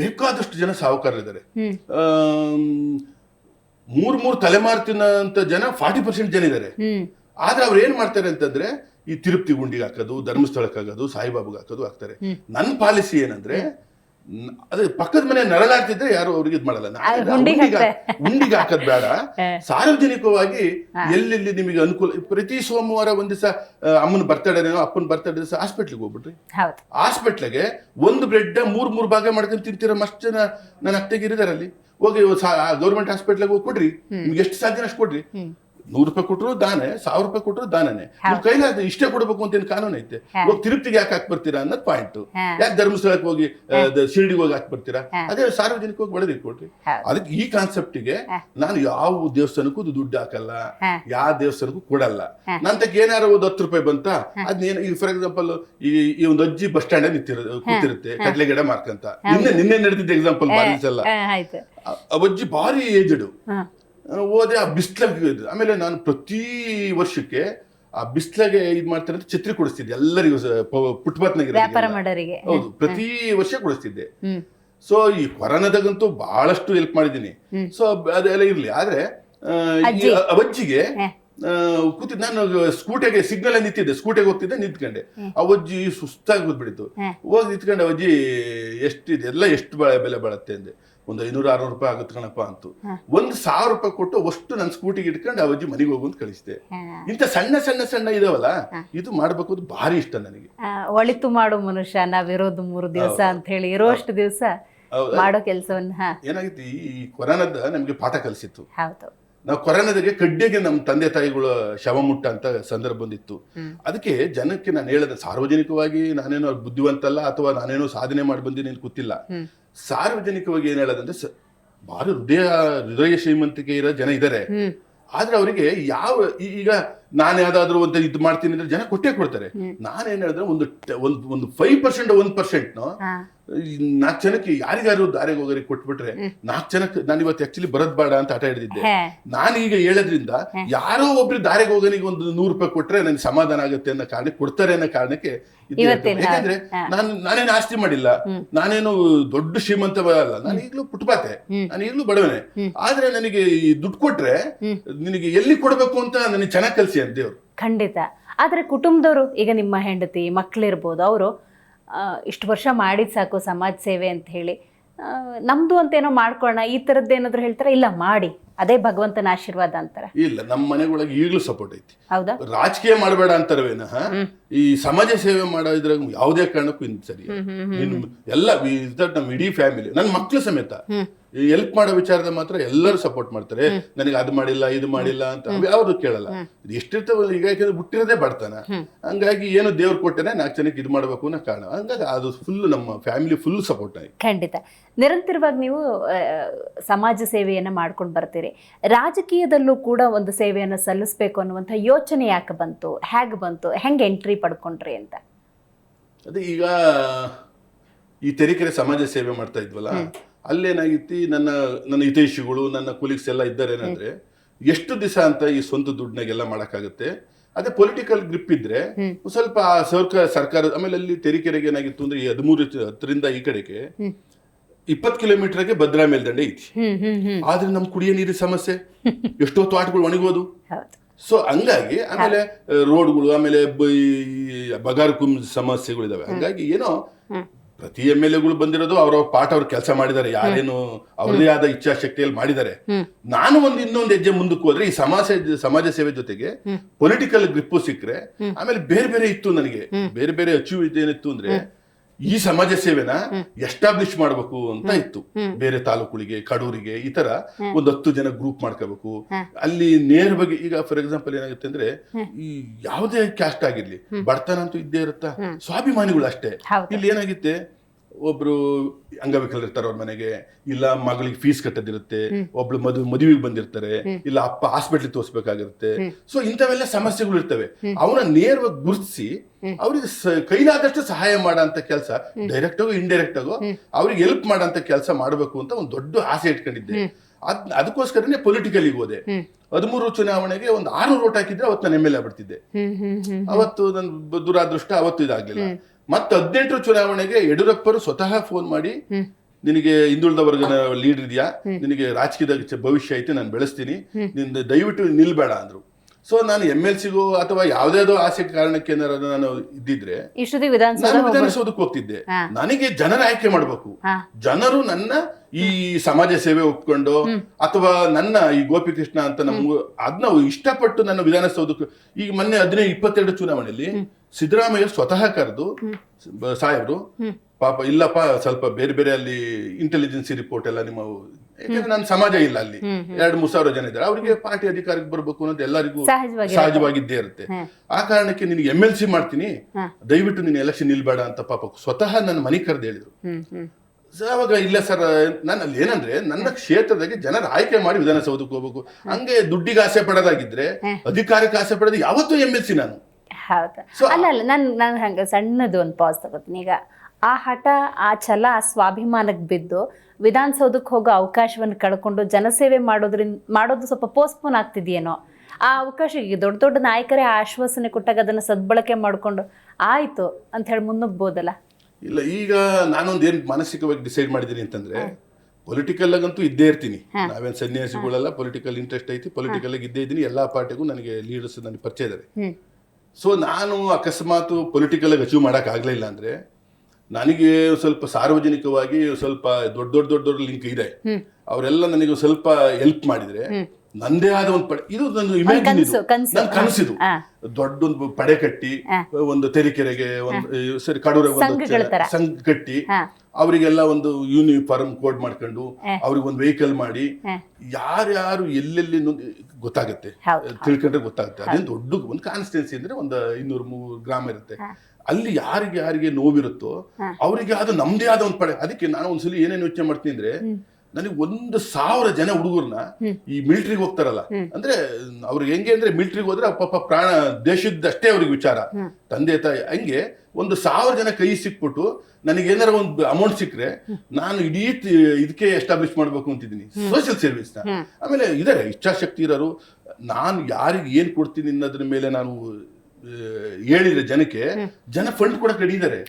ಬೇಕಾದಷ್ಟು ಜನ ಸಾಹುಕಾರರಿದ್ದಾರೆ. ಮೂರ್ ಮೂರ್ ತಲೆಮಾರು ಅಂತ ಜನ ಫಾರ್ಟಿ ಪರ್ಸೆಂಟ್ ಜನ ಇದ್ದಾರೆ. ಆದ್ರೆ ಅವ್ರು ಏನ್ ಮಾಡ್ತಾರೆ ಅಂತಂದ್ರೆ ಈ ತಿರುಪ್ತಿ ಗುಂಡಿಗೆ ಹಾಕೋದು ಧರ್ಮಸ್ಥಳಕ್ಕೆ ಹಾಕೋದು ಸಾಯಿಬಾಬುಗೆ ಹಾಕೋದು ಹಾಕ್ತಾರೆ. ನನ್ನ ಪಾಲಿಸಿ ಏನಂದ್ರೆ ಅದೇ ಪಕ್ಕದ ಮನೆ ನರಳಾಡ್ತಿದ್ರೆ ಯಾರು ಅವ್ರಿಗೆ ಇದು ಮಾಡಲ್ಲ. ಗುಂಡಿಗೆ ಹಾಕೋದ್ ಬೇಡ. ಸಾರ್ವಜನಿಕವಾಗಿ ಎಲ್ಲೆಲ್ಲಿ ನಿಮಗೆ ಅನುಕೂಲ ಪ್ರತಿ ಸೋಮವಾರ ಒಂದ್ ದಿವಸ ಅಮ್ಮನ ಬರ್ತಡೇನೋ ಅಪ್ಪನ ಬರ್ತಡೇ ದಿವಸ ಹಾಸ್ಪಿಟ್ಲಿಗೆ ಹೋಗ್ಬಿಟ್ರಿ ಹಾಸ್ಪಿಟ್ಲಿಗೆ ಒಂದು ಬ್ರೆಡ್ ಮೂರ್ ಮೂರ್ ಭಾಗ ಮಾಡ್ಕೊಂಡು ತಿಂತೀರ ಮಸ್ಟ್ ಜನ ನನ್ನ ಅತ್ತೆಗೆ ಇರಿದಾರಲ್ಲಿ. ಹೋಗಿ ಗೌರ್ಮೆಂಟ್ ಹಾಸ್ಪಿಟ್ಲಿಗೆ ಹೋಗಿ ಕೊಡ್ರಿ. ನಿಮ್ಗೆ ಎಷ್ಟು ಸಾಧ್ಯ ಅಷ್ಟು ಕೊಡ್ರಿ. ನೂರು ರೂಪಾಯಿ ಕೊಟ್ಟರು ದಾನೆ ಸಾವಿರ ರೂಪಾಯಿ ಕೊಟ್ಟರು ದಾನನೇ. ನಿಮ್ ಅದು ಇಷ್ಟೇ ಕೊಡಬೇಕು ಅಂತ ಏನು ಕಾನೂನು ಐತೆ? ಇವಾಗ ತಿರುಪ್ತಿಗೆ ಯಾಕೆ ಹಾಕಿ ಬರ್ತೀರಾ ಅನ್ನೋದು ಪಾಯಿಂಟ್. ಯಾಕೆ ಧರ್ಮಸ್ಥಳಕ್ಕೆ ಹೋಗಿ ಶಿರ್ಡಿಗೆ ಹೋಗಿ ಹಾಕಿ ಬರ್ತೀರಾ? ಅದೇ ಸಾರ್ವಜನಿಕವಾಗಿ ಬಡದಿ ಕೊಡ್ರಿ. ಅದಕ್ಕೆ ಈ ಕಾನ್ಸೆಪ್ಟಿಗೆ ನಾನು ಯಾವ ದೇವಸ್ಥಾನಕ್ಕೂ ದುಡ್ಡು ಹಾಕಲ್ಲ. ಯಾವ ದೇವಸ್ಥಾನಕ್ಕೂ ಕೊಡಲ್ಲ. ನಂತಕ್ಕೆ ಏನಾರು ಒಂದು ಹತ್ತು ರೂಪಾಯಿ ಬಂತ ಅದ್ನೇನು ಈಗ ಫಾರ್ ಎಕ್ಸಾಂಪಲ್ ಈ ಈ ಒಂದು ಅಜ್ಜಿ ಬಸ್ ಸ್ಟ್ಯಾಂಡ್ ನಿಂತಿರ ಕೂತಿರುತ್ತೆ ಕಡ್ಲೆ ಗಿಡ ಮಾರ್ಕಂತ ನಿನ್ನೆ ನಿನ್ನೆ ನಡೆದಿದ್ದ ಎಕ್ಸಾಂಪಲ್ ಬಾರಿ ಸಲ ಆ ಅಜ್ಜಿ ಭಾರಿ ಏಜಡು ಹೋದೆ ಆ ಬಿಸ್ಲಾಗ ಆಮೇಲೆ ನಾನು ಪ್ರತಿ ವರ್ಷಕ್ಕೆ ಆ ಬಿಸ್ಲಾಗೆ ಇದು ಮಾಡ್ತಾರೆ ಅಂತ ಛತ್ರಿ ಕೊಡಿಸ್ತಿದ್ದೆ. ಎಲ್ಲರಿಗೂ ಪುಟ್ಪಾತ್ ವ್ಯಾಪಾರ ಮಾಡೋರಿಗೆ. ಹೌದು ಪ್ರತಿ ವರ್ಷ ಕೊಡಿಸ್ತಿದ್ದೆ. ಹ್ಮ್. ಸೊ ಈ ಕೊರೋನಾದಾಗಂತೂ ಬಹಳಷ್ಟು ಹೆಲ್ಪ್ ಮಾಡಿದ್ದೀನಿ. ಸೊ ಅದೆಲ್ಲ ಇರ್ಲಿ. ಆದ್ರೆ ಆ, ಈ ಅಜ್ಜಿ. ಅಜ್ಜಿಗೆ ಹಾ. ಕೂತಿದ್ದು. ನಾನು ಸ್ಕೂಟಿಗೆ ಸಿಗ್ನಲ್ ನಿಂತಿದ್ದೆ. ಸ್ಕೂಟಿಗೆ ಹೋಗ್ತಿದ್ದೆ ನಿಂತ್ಕೊಂಡೆ. ಅವಜ್ಜಿ ಸುಸ್ತಾಗಿ ಕೂತ್ಬಿಡಿತು ಹೋಗಿ ನಿಂತ್ಕೊಂಡೆ ಅಜ್ಜಿ ಎಷ್ಟಿದೆ? ಎಲ್ಲ ಎಷ್ಟು ಬೆಳೆ ಬೆಲೆ ಬಾಳತ್ತೆ ಅಂದೆ. ಒಂದು ಐನೂರು ಆರ್ನೂರು ರೂಪಾಯಿ ಆಗುತ್ತೆ ಕಣಪ್ಪ ಅಂತ. ಒಂದು ಸಾವಿರ ರೂಪಾಯಿ ಕೊಟ್ಟು ಅಷ್ಟು ನನ್ನ ಸ್ಕೂಟಿಗೆ ಇಟ್ಕೊಂಡು ಅವಜ್ಜಿ ಮನೆಗೆ ಹೋಗು ಅಂತ ಕಳಿಸಿದೆ. ಇಂಥ ಸಣ್ಣ ಸಣ್ಣ ಸಣ್ಣ ಇದಾವಲ್ಲ ಇದು ಮಾಡ್ಬೇಕು ಭಾರಿ ಇಷ್ಟ ನನಗೆ. ಒಳಿತು ಮಾಡೋ ಮನುಷ್ಯ ನಾವಿರೋದು ಮೂರು ದಿವಸ ಅಂತ ಹೇಳಿ ಇರೋಷ್ಟು ದಿವಸ ಮಾಡೋ ಕೆಲಸವನ್ನ ಏನಾಗಿತ್ತು? ಈ ಕೊರೋನಾದ ನಮಗೆ ಪಾಠ ಕಲಿಸಿತ್ತು. ಹೌದು. ನಾವು ಕೊರೋನಾದಾಗೆ ಕಡ್ಡಿಗೆ ನಮ್ಮ ತಂದೆ ತಾಯಿಗಳ ಶವ ಮುಟ್ಟ ಅಂತ ಸಂದರ್ಭ ಬಂದಿತ್ತು. ಅದಕ್ಕೆ ಜನಕ್ಕೆ ನಾನು ಹೇಳದ ಸಾರ್ವಜನಿಕವಾಗಿ ನಾನೇನೋ ಬುದ್ಧಿವಂತಲ್ಲ ಅಥವಾ ನಾನೇನೋ ಸಾಧನೆ ಮಾಡಿ ಬಂದಿನಿ ಗೊತ್ತಿಲ್ಲ. ಸಾರ್ವಜನಿಕವಾಗಿ ಏನ್ ಹೇಳೋದಂದ್ರೆ ಭಾರಿ ಹೃದಯ ಹೃದಯ ಶ್ರೀಮಂತಿಕೆ ಇರೋ ಜನ ಇದ್ದಾರೆ ಆದ್ರೆ ಅವರಿಗೆ ಯಾವ ಈಗ ನಾನು ಯಾವ್ದಾದ್ರು ಒಂದು ಇದು ಮಾಡ್ತೀನಿ ಅಂದ್ರೆ ಜನ ಕೊಟ್ಟೇ ಕೊಡ್ತಾರೆ. ನಾನೇನ್ ಹೇಳಿದ್ರೆ ಒಂದು ಒಂದು ಒಂದು ಫೈವ್ ಪರ್ಸೆಂಟ್ ಒಂದ್ ಪರ್ಸೆಂಟ್ ನಾಲ್ಕು ಜನಕ್ಕೆ ಯಾರಿಗಾರು ದಾರಿಗೆ ಹೋಗೋರಿಗೆ ಕೊಟ್ಬಿಟ್ರೆ ನಾಲ್ಕು ಜನಕ್ಕೆ ನಾನು ಇವತ್ತು ಆಕ್ಚುಲಿ ಬರೋದ್ ಬೇಡ ಅಂತ ಆಟ ಹಿಡಿದಿದ್ದೆ. ಈಗ ಹೇಳೋದ್ರಿಂದ ಯಾರೋ ಒಬ್ರು ದಾರಿಗೆ ಹೋಗೋನಿಗೆ ಒಂದು ನೂರು ರೂಪಾಯಿ ಕೊಟ್ರೆ ನನಗೆ ಸಮಾಧಾನ ಆಗುತ್ತೆ ಅನ್ನೋ ಕಾರಣಕ್ಕೆ ಕೊಡ್ತಾರೆ ಅನ್ನೋ ಕಾರಣಕ್ಕೆ ಯಾಕಂದ್ರೆ ನಾನು ನಾನೇನು ಆಸ್ತಿ ಮಾಡಿಲ್ಲ ನಾನೇನು ದೊಡ್ಡ ಶ್ರೀಮಂತ ಬರಲ್ಲ ನಾನು ಈಗಲೂ ಪುಟ್ಪಾತೆ ನಾನು ಈಗಲೂ ಬಡವನೆ. ಆದ್ರೆ ನನಗೆ ಈ ದುಡ್ಡು ಕೊಟ್ರೆ ನಿನಗೆ ಎಲ್ಲಿ ಕೊಡ್ಬೇಕು ಅಂತ ನನಗೆ ಚೆನ್ನಾಗಿ ಕಲ್ಸಿ ಅಂತ ದೇವ್ರು. ಖಂಡಿತ. ಆದ್ರೆ ಕುಟುಂಬದವರು ಈಗ ನಿಮ್ಮ ಹೆಂಡತಿ ಮಕ್ಳಿರ್ಬೋದು ಅವರು ಇಷ್ಟು ವರ್ಷ ಮಾಡಿದ್ ಸಾಕು ಸಮಾಜ ಸೇವೆ ಅಂತ ಹೇಳಿ. ನಮ್ಮದು ಅಂತೇನೋ ಮಾಡ್ಕೊಳ್ಳೋಣ, ಈ ಥರದ್ದು ಏನಾದರೂ ಹೇಳ್ತಾರೆ? ಇಲ್ಲ, ಮಾಡಿ. ಅದೇ ಭಗವಂತನ ಆಶೀರ್ವಾದ ಅಂತಾರೆ. ಇಲ್ಲ ನಮ್ಮ ಮನೆಗೊಳಗೆ ಈಗಲೂ ಸಪೋರ್ಟ್ ಐತಿ. ಹೌದಾ? ರಾಜಕೀಯ ಮಾಡಬೇಡ ಅಂತಾರವೇನ ಈ ಸಮಾಜ ಸೇವೆ ಮಾಡೋದ್ರಾಗ ಯಾವುದೇ ಕಾರಣಕ್ಕೂ ಇನ್ ಸರಿ ಇನ್ನು ಎಲ್ಲ ನಮ್ಮ ಇಡೀ ಫ್ಯಾಮಿಲಿ ನನ್ನ ಮಕ್ಕಳು ಸಮೇತ ಹೆಲ್ಪ್ ಮಾಡೋ ವಿಚಾರದ ಮಾತ್ರ ಎಲ್ಲರೂ ಸಪೋರ್ಟ್ ಮಾಡ್ತಾರೆ. ನನಗೆ ಅದು ಮಾಡಿಲ್ಲ ಇದು ಮಾಡಿಲ್ಲ ಅಂತ ಯಾವ್ದು ಕೇಳಲ್ಲ. ಎಷ್ಟಿರ್ತಾವಲ್ಲ ಈಗ ಯಾಕಂದ್ರೆ ಹುಟ್ಟಿರೋದೇ ಬಡ್ತಾನ. ಹಂಗಾಗಿ ಏನು ದೇವ್ರು ಕೊಟ್ಟೇನೆ ನಾಲ್ಕು ಜನಕ್ಕೆ ಇದು ಮಾಡ್ಬೇಕು ಅನ್ನೋ ಕಾರಣ. ಹಂಗಾಗಿ ಅದು ಫುಲ್ ನಮ್ಮ ಫ್ಯಾಮಿಲಿ ಫುಲ್ ಸಪೋರ್ಟ್ ಆಗಿ ಖಂಡಿತ. ನಿರಂತರವಾಗಿ ನೀವು ಸಮಾಜ ಸೇವೆಯನ್ನ ಮಾಡ್ಕೊಂಡು ಬರ್ತೀರಿ. ರಾಜಕೀಯದಲ್ಲೂ ಕೂಡ ಒಂದು ಸೇವೆಯನ್ನು ಸಲ್ಲಿಸಬೇಕು ಅನ್ನುವಂಥ ಯೋಚನೆ ಯಾಕೆ ಬಂತು? ಹೇಗೆ ಬಂತು? ಹೆಂಗೆ ಎಂಟ್ರಿ ಪಡ್ಕೊಂಡ್ರಿ ಅಂತ? ಅದೇ ಈಗ ಈ ತೆರಿಕೆರೆ ಸಮಾಜ ಸೇವೆ ಮಾಡ್ತಾ ಇದ್ವಲ್ಲ ಅಲ್ಲೇನಾಗಿತ್ತು ನನ್ನ ನನ್ನ ಹಿತೈಷಿಗಳು ನನ್ನ ಕುಲೀಗ್ಸ್ ಎಲ್ಲ ಇದ್ದಾರೆ ಏನಂದ್ರೆ ಎಷ್ಟು ದಿವಸ ಅಂತ ಈ ಸ್ವಂತ ದುಡ್ಡನಾಗೆಲ್ಲ ಮಾಡೋಕ್ಕಾಗುತ್ತೆ. ಅದೇ ಪೊಲಿಟಿಕಲ್ ಗ್ರಿಪ್ ಇದ್ರೆ ಸ್ವಲ್ಪ ಸರ್ಕಾರ ಸರ್ಕಾರ ಆಮೇಲೆ ಅಲ್ಲಿ ತೆರಿಕೆರೆಗೆ ಏನಾಗಿತ್ತು ಅಂದ್ರೆ ಈ ಹದಿಮೂರು ಹತ್ತರಿಂದ ಈ ಕಡೆಗೆ ಇಪ್ಪತ್ತು ಕಿಲೋಮೀಟರ್ಗೆ ಭದ್ರಾ ಮೇಲ್ದಂಡೆ ಐತಿ. ಆದ್ರೆ ನಮ್ ಕುಡಿಯೋ ನೀರಿನ ಸಮಸ್ಯೆ. ಎಷ್ಟೋ ತೋಟಗಳು ಒಣಗೋದು? ಸೊ ಹಂಗಾಗಿ ಆಮೇಲೆ ರೋಡ್ಗಳು ಆಮೇಲೆ ಬ- ಈ ಬಗಾರ್ ಕುಂ ಸಮಸ್ಯೆಗಳು ಇದಾವೆ. ಹಂಗಾಗಿ ಏನೋ ಪ್ರತಿ ಎಂ ಎಲ್ ಎಗಳು ಬಂದಿರೋದು ಅವ್ರವ್ರ ಪಾಠ ಅವ್ರ ಕೆಲಸ ಮಾಡಿದ್ದಾರೆ. ಯಾರೇನು ಅವ್ರದೇ ಆದ ಇಚ್ಛಾಶಕ್ತಿಯಲ್ಲಿ ಮಾಡಿದ್ದಾರೆ. ನಾನು ಒಂದು ಇನ್ನೊಂದು ಹೆಜ್ಜೆ ಮುಂದಕ್ಕೆ ಹೋದ್ರೆ ಈ ಸಮಾಜ ಸಮಾಜ ಸೇವೆ ಜೊತೆಗೆ ಪೊಲಿಟಿಕಲ್ ಗ್ರಿಪ್ಪು ಸಿಕ್ಕರೆ ಆಮೇಲೆ ಬೇರೆ ಬೇರೆ ಇತ್ತು ನನಗೆ. ಬೇರೆ ಬೇರೆ ಅಚೀವ್ ಏನಿತ್ತು ಅಂದ್ರೆ ಈ ಸಮಾಜ ಸೇವೆನ ಎಸ್ಟಾಬ್ಲಿಷ್ ಮಾಡಬೇಕು ಅಂತ ಇತ್ತು. ಬೇರೆ ತಾಲೂಕುಗಳಿಗೆ ಕಡೂರಿಗೆ ಈ ತರ ಒಂದ್ ಹತ್ತು ಜನ ಗ್ರೂಪ್ ಮಾಡ್ಕೋಬೇಕು. ಅಲ್ಲಿ ನೇರವಾಗಿ ಈಗ ಫಾರ್ ಎಕ್ಸಾಂಪಲ್ ಏನಾಗುತ್ತೆ ಅಂದ್ರೆ ಈ ಯಾವುದೇ ಕ್ಯಾಸ್ಟ್ ಆಗಿರ್ಲಿ ಬಡತನ ಅಂತೂ ಇದ್ದೇ ಇರುತ್ತಾ? ಸ್ವಾಭಿಮಾನಿಗಳು ಅಷ್ಟೇ. ಇಲ್ಲಿ ಏನಾಗುತ್ತೆ? ಒಬ್ರು ಅಂಗವಿಕಲ್ ಇರ್ತಾರೆ ಅವ್ರ ಮನೆಗೆ, ಇಲ್ಲ ಮಗಳಿಗೆ ಫೀಸ್ ಕಟ್ಟದಿರುತ್ತೆ, ಒಬ್ಳು ಮದುವೆ ಮದುವೆಗೆ ಬಂದಿರ್ತಾರೆ, ಇಲ್ಲ ಅಪ್ಪ ಹಾಸ್ಪಿಟ್ಲಿಗೆ ತೋರಿಸ್ಬೇಕಾಗಿರುತ್ತೆ. ಸೊ ಇಂಥವೆಲ್ಲ ಸಮಸ್ಯೆಗಳು ಇರ್ತವೆ. ಅವನ ನೇರವಾಗಿ ಗುರುತಿಸಿ, ಅವ್ರಿಗೆ ಕೈಲಾದಷ್ಟು ಸಹಾಯ ಮಾಡಂತ ಕೆಲಸ ಡೈರೆಕ್ಟ್ ಆಗೋ ಇಂಡೈರೆಕ್ಟ್ ಆಗೋ, ಅವ್ರಿಗೆ ಹೆಲ್ಪ್ ಮಾಡಂತ ಕೆಲಸ ಮಾಡಬೇಕು ಅಂತ ಒಂದು ದೊಡ್ಡ ಆಸೆ ಇಟ್ಕೊಂಡಿದ್ದೆ. ಅದ್, ಅದಕ್ಕೋಸ್ಕರನೇ ಪೊಲಿಟಿಕಲಿಗೆ ಹೋದೆ. ಹದಿಮೂರು ಚುನಾವಣೆಗೆ ಒಂದು ಆರು ಓಟ್ ಹಾಕಿದ್ರೆ ಅವತ್ತು ನಾನು ಎಂ ಎಲ್ ಎ ಹ್ಮ್ ಅವತ್ತು ನನ್ನ ದುರಾದೃಷ್ಟ, ಅವತ್ತು ಇದಾಗ್ಲಿಲ್ಲ. ಮತ್ತೆ ಹದಿನೆಂಟರ ಚುನಾವಣೆಗೆ ಯಡಿಯೂರಪ್ಪರು ಸ್ವತಃ ಫೋನ್ ಮಾಡಿ ನಿನಗೆ ಹಿಂದುಳಿದ ವರ್ಗದ ಲೀಡ್ ಇದೆಯಾ? ನಿನಗೆ ರಾಜಕೀಯದ ಭವಿಷ್ಯ ಐತೆ ನಾನು ಬೆಳೆಸ್ತೀನಿ. ನಿಂದ ದಯವಿಟ್ಟು ನಿಲ್ಬೇಡ ಅಂದ್ರು. ಸೊ ನಾನು ಎಂ ಎಲ್ ಸಿಗೋ ಅಥವಾ ಯಾವ್ದಾವ್ದೋ ಆಸೆ ಕಾರಣಕ್ಕೆ ನಾನು ಇದ್ದಿದ್ರೆ ನಾನು ವಿಧಾನಸೌಧಕ್ಕೆ ಹೋಗ್ತಿದ್ದೆ. ನನಗೆ ಜನರ ಆಯ್ಕೆ ಮಾಡಬೇಕು. ಜನರು ನನ್ನ ಈ ಸಮಾಜ ಸೇವೆ ಒಪ್ಕೊಂಡು ಅಥವಾ ನನ್ನ ಈ ಗೋಪಿಕೃಷ್ಣ ಅಂತ ನಮ್ಗೆ ಅದನ್ನ ಇಷ್ಟಪಟ್ಟು ನನ್ನ ವಿಧಾನಸೌಧಕ್ಕೆ ಈಗ ಮೊನ್ನೆ ಹದಿನೈದು ಇಪ್ಪತ್ತೆರಡು ಚುನಾವಣೆಯಲ್ಲಿ ಸಿದ್ದರಾಮಯ್ಯ ಸ್ವತಃ ಕರೆದು ಸಾಹೇಬರು ಪಾಪ ಇಲ್ಲಪ್ಪ ಸ್ವಲ್ಪ ಬೇರೆ ಬೇರೆ ಅಲ್ಲಿ ಇಂಟೆಲಿಜೆನ್ಸಿ ರಿಪೋರ್ಟ್ ಎಲ್ಲ ನಿಮ್ಮ ಯಾಕಂದ್ರೆ ನನ್ನ ಸಮಾಜ ಇಲ್ಲ ಅಲ್ಲಿ. ಎರಡು ಮೂರು ಸಾವಿರ ಜನ ಇದ್ದಾರೆ. ಅವರಿಗೆ ಪಾರ್ಟಿ ಅಧಿಕಾರಕ್ಕೆ ಬರಬೇಕು ಅನ್ನೋದು ಎಲ್ಲರಿಗೂ ಸಹಜವಾಗಿ ಸಹಜವಾಗಿದ್ದೇ ಇರುತ್ತೆ. ಆ ಕಾರಣಕ್ಕೆ ನಿನಗೆ ಎಂ ಎಲ್ ಸಿ ಮಾಡ್ತೀನಿ. ದಯವಿಟ್ಟು ನೀನು ಎಲೆಕ್ಷನ್ ನಿಲ್ಬೇಡ ಅಂತ ಪಾಪ ಸ್ವತಃ ನನ್ನ ಮನೆ ಕರೆದು ಹೇಳಿದ್ರು. ಅವಾಗ ಇಲ್ಲ ಸರ್ ನಾನು ಅಲ್ಲಿ ಏನಂದ್ರೆ ನನ್ನ ಕ್ಷೇತ್ರದಾಗೆ ಜನರ ಆಯ್ಕೆ ಮಾಡಿ ವಿಧಾನಸೌಧಕ್ಕೆ ಹೋಗ್ಬೇಕು. ಹಂಗೆ ದುಡ್ಡಿಗೆ ಆಸೆ ಪಡೋದಾಗಿದ್ರೆ ಅಧಿಕಾರಕ್ಕೆ ಆಸೆ ಪಡೋದು ಯಾವತ್ತೂ ಎಂ ಎಲ್ ಸಿ ನಾನು. ಹೌದು. ಅಲ್ಲ ಅಲ್ಲ ನಾನು ನಾನು ಹಂಗೆ ಸಣ್ಣದು ಒಂದು ಪಾಸ್ ತಗೋತೀನಿ. ಈಗ ಆ ಹಠ ಆ ಛಲ ಆ ಸ್ವಾಭಿಮಾನಕ್ಕೆ ಬಿದ್ದು ವಿಧಾನಸೌಧಕ್ಕೆ ಹೋಗೋ ಅವಕಾಶವನ್ನು ಕಳ್ಕೊಂಡು ಜನಸೇವೆ ಮಾಡೋದ್ರಿಂದ ಮಾಡೋದು ಸ್ವಲ್ಪ ಪೋಸ್ಟ್ಪೋನ್ ಆಗ್ತಿದೆಯೇನೋ ಆ ಅವಕಾಶ ಈಗ ದೊಡ್ಡ ದೊಡ್ಡ ನಾಯಕರೇ ಆಶ್ವಾಸನೆ ಕೊಟ್ಟಾಗ ಅದನ್ನು ಸದ್ಬಳಕೆ ಮಾಡಿಕೊಂಡು ಆಯಿತು ಅಂತ ಹೇಳಿ ಮುನ್ನುಗ್ಬೋದಲ್ಲ? ಇಲ್ಲ ಈಗ ನಾನೊಂದು ಏನು ಮಾನಸಿಕವಾಗಿ ಡಿಸೈಡ್ ಮಾಡಿದ್ದೀನಿ ಅಂತಂದ್ರೆ ಪೊಲಿಟಿಕಲ್ ಆಗಂತೂ ಇದ್ದೇ ಇರ್ತೀನಿ. ನಾವೇನ್ ಸನ್ಯಾಸಿಗಳೆಲ್ಲ ಪೊಲಿಟಿಕಲ್ ಇಂಟ್ರೆಸ್ಟ್ ಐತಿ ಪೊಲಿಟಿಕಲ್ ಆಗಿ ಇದ್ದೇ ಇದ್ದೀನಿ ಎಲ್ಲಾ ಪಾರ್ಟಿಗೂ ನನಗೆ ಲೀಡರ್ಸ್ ನನಗೆ ಪರಿಚಯ ಇದ್ದಾರೆ ಸೊ ನಾನು ಅಕಸ್ಮಾತ್ ಪೊಲಿಟಿಕಲ್ ಅಚೀವ್ ಮಾಡಕ್ ಆಗ್ಲಿಲ್ಲ ಅಂದ್ರೆ ನನಗೆ ಸ್ವಲ್ಪ ಸಾರ್ವಜನಿಕವಾಗಿ ಸ್ವಲ್ಪ ದೊಡ್ಡ ದೊಡ್ಡ ದೊಡ್ಡ ದೊಡ್ಡ ಲಿಂಕ್ ಇದೆ. ಅವರೆಲ್ಲ ನನಗೆ ಸ್ವಲ್ಪ ಹೆಲ್ಪ್ ಮಾಡಿದ್ರೆ ನಂದೇ ಆದ ಒಂದು ಪಡೆ. ಇದು ನನ್ನ ಇಮ್ಯಾಜಿನ್ ಇದು. ಕನ್ಸು, ಕನ್ಸು. ನನ್ನ ಕನಸಿದು. ದೊಡ್ಡ ದೊಡ್ಡೊಂದು ಪಡೆ ಕಟ್ಟಿ ಒಂದು ತೆರಿಕೆರೆಗೆ ಒಂದು ಸರಿ ಕಡೂರ ಒಂದು ಸಂಘಗಳ ತರ. ಸಂಘ ಕಟ್ಟಿ ಹಾ. ಅವರಿಗೆಲ್ಲ ಒಂದು ಯೂನಿಫಾರ್ಮ್ ಕೋಡ್ ಮಾಡ್ಕೊಂಡು ಅವ್ರಿಗೆ ಒಂದು ವೆಹಿಕಲ್ ಮಾಡಿ. ಯಾರ್ಯಾರು ಎಲ್ಲೆಲ್ಲಿ ಗೊತ್ತಾಗುತ್ತೆ. ಹೌದು, ತಿಳ್ಕೊಂಡ್ರೆ ಗೊತ್ತಾಗುತ್ತೆ. ಅದೇನು ದೊಡ್ಡ ಒಂದು ಕಾನ್ಸ್ಟಿಟ್ಯೂನ್ಸಿ ಅಂದ್ರೆ ಒಂದು ಇನ್ನೂರು ಮೂರು ಗ್ರಾಮ ಇರುತ್ತೆ. ಅಲ್ಲಿ ಯಾರಿಗೆ ಯಾರಿಗೆ ನೋವಿರುತ್ತೋ ಅವರಿಗೆ ಅದು ನಮ್ದೇ ಆದ ಒಂದು ಪಡೆ. ಅದಕ್ಕೆ ನಾನು ಒಂದ್ಸಲಿ ಏನೇನು ಯೋಚನೆ ಮಾಡ್ತೀನಿ ಅಂದ್ರೆ ನನಗೆ ಒಂದು ಸಾವಿರ ಜನ ಹುಡುಗರನ್ನ ಈ ಮಿಲಿಟರಿಗೆ ಹೋಗ್ತಾರಲ್ಲ ಅಂದ್ರೆ ಅವ್ರಿಗೆ ಹೆಂಗೆ ಅಂದ್ರೆ ಮಿಲಿಟರಿಗೆ ಹೋದ್ರೆ ಪಾಪ ಪ್ರಾಣ ದೇಶದ್ದಷ್ಟೇ ಅವ್ರಿಗೆ ವಿಚಾರ. ತಂದೆ ತಾಯಿ ಹಂಗೆ ಒಂದು ಸಾವಿರ ಜನ ಕೈ ಸಿಕ್ಬಿಟ್ಟು ನನಗೆ ಏನಾರ ಒಂದು ಅಮೌಂಟ್ ಸಿಕ್ಕರೆ ನಾನು ಇಡೀ ಇದಕ್ಕೆ ಎಸ್ಟಾಬ್ಲಿಷ್ ಮಾಡ್ಬೇಕು ಅಂತಿದ್ದೀನಿ. ಸೋಷಿಯಲ್ ಸರ್ವಿಸ್ನ ಆಮೇಲೆ ಇದಾರೆ ಇಚ್ಛಾಶಕ್ತಿ ಇರೋರು. ನಾನು ಯಾರಿಗೆ ಏನ್ ಕೊಡ್ತೀನಿ ಅನ್ನೋದ್ರ ಮೇಲೆ ನಾನು ಹೇಳಿದ್ರೆ ಜನಕ್ಕೆ ಜನ ಫಂಡ್ ಕೂಡ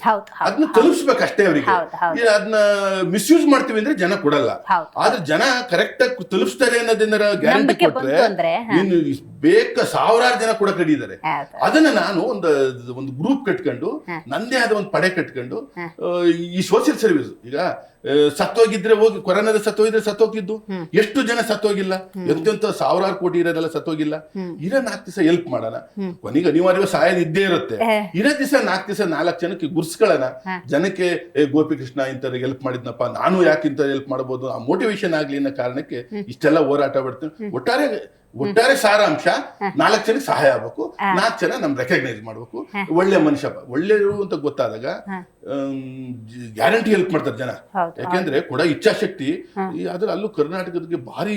ಹೌದು ಅದನ್ನ ತಲುಪಿಸ್ಬೇಕು ಅಷ್ಟೇ ಅವರಿಗೆ. ಅದನ್ನ ಮಿಸ್ಯೂಸ್ ಮಾಡ್ತೀವಿ ಅಂದ್ರೆ ಜನ ಕೊಡಲ್ಲ. ಆದ್ರೆ ಜನ ಕರೆಕ್ಟ್ ಆಗಿ ತಲುಪಿಸ್ತಾರೆ ಅನ್ನೋದನ್ನ ಗ್ಯಾರಂಟಿ ನಂಬಿಕೆ ಬೇಕ ಸಾವಿರಾರು ಜನ ಕೂಡ ಕಡಿದ್ದಾರೆ. ಅದನ್ನ ನಾನು ಒಂದು ಒಂದು ಗ್ರೂಪ್ ಕಟ್ಕೊಂಡು ನಂದೇ ಆದ ಒಂದು ಪಡೆ ಕಟ್ಕೊಂಡು ಈ ಸೋಷಿಯಲ್ ಸರ್ವಿಸ್ ಈಗ ಸತ್ತೋಗಿದ್ರೆ ಹೋಗಿ ಕೊರೋನಾದ ಸತ್ತೋಗಿದ್ರೆ ಸತ್ತೋಗಿದ್ದು ಎಷ್ಟು ಜನ ಸತ್ತೋಗಿಲ್ಲ? ಎಂತೆಂತ ಸಾವಿರಾರು ಕೋಟಿ ಇರೋದೆಲ್ಲ ಸತ್ತೋಗಿಲ್ಲ. ಇರ ನಾಲ್ಕು ದಿವಸ ಹೆಲ್ಪ್ ಮಾಡೋಣ. ಕೊನೆಗೆ ಅನಿವಾರ್ಯ ಸಹಾಯ ಇದ್ದೇ ಇರುತ್ತೆ. ಇರ ದಿವಸ ನಾಲ್ಕು ದಿವಸ ನಾಲ್ಕು ಜನಕ್ಕೆ ಗುರ್ಸ್ಕೊಳ್ಳೋಣ. ಜನಕ್ಕೆ ಗೋಪಿಕೃಷ್ಣ ಇಂಥವ್ರಿಗೆ ಹೆಲ್ಪ್ ಮಾಡಿದ್ನಪ್ಪ ನಾನು ಯಾಕೆ ಇಂಥ ಹೆಲ್ಪ್ ಮಾಡಬಹುದು ಆ ಮೋಟಿವೇಶನ್ ಆಗ್ಲಿ ಅನ್ನೋ ಕಾರಣಕ್ಕೆ ಇಷ್ಟೆಲ್ಲ ಹೋರಾಟ ಬಿಡ್ತೀನಿ ಒಟ್ಟಾರೆ ಒಟ್ಟಾರೆ ಸಾರಾಂಶ ನಾಲ್ಕು ಜನಕ್ಕೆ ಸಹಾಯ ಆಗ್ಬೇಕು ನಾಲ್ಕು ಜನ ನಮ್ ರೆಕಗ್ನೈಸ್ ಮಾಡ್ಬೇಕು. ಒಳ್ಳೆ ಮನುಷ್ಯ ಒಳ್ಳೆಯವರು ಅಂತ ಗೊತ್ತಾದಾಗ ಗ್ಯಾರಂಟಿ ಹೆಲ್ಪ್ ಮಾಡ್ತಾರೆ ಜನ. ಯಾಕೆಂದ್ರೆ ಕೂಡ ಇಚ್ಛಾಶಕ್ತಿ ಆದ್ರೆ ಅಲ್ಲೂ ಕರ್ನಾಟಕದಕ್ಕೆ ಭಾರಿ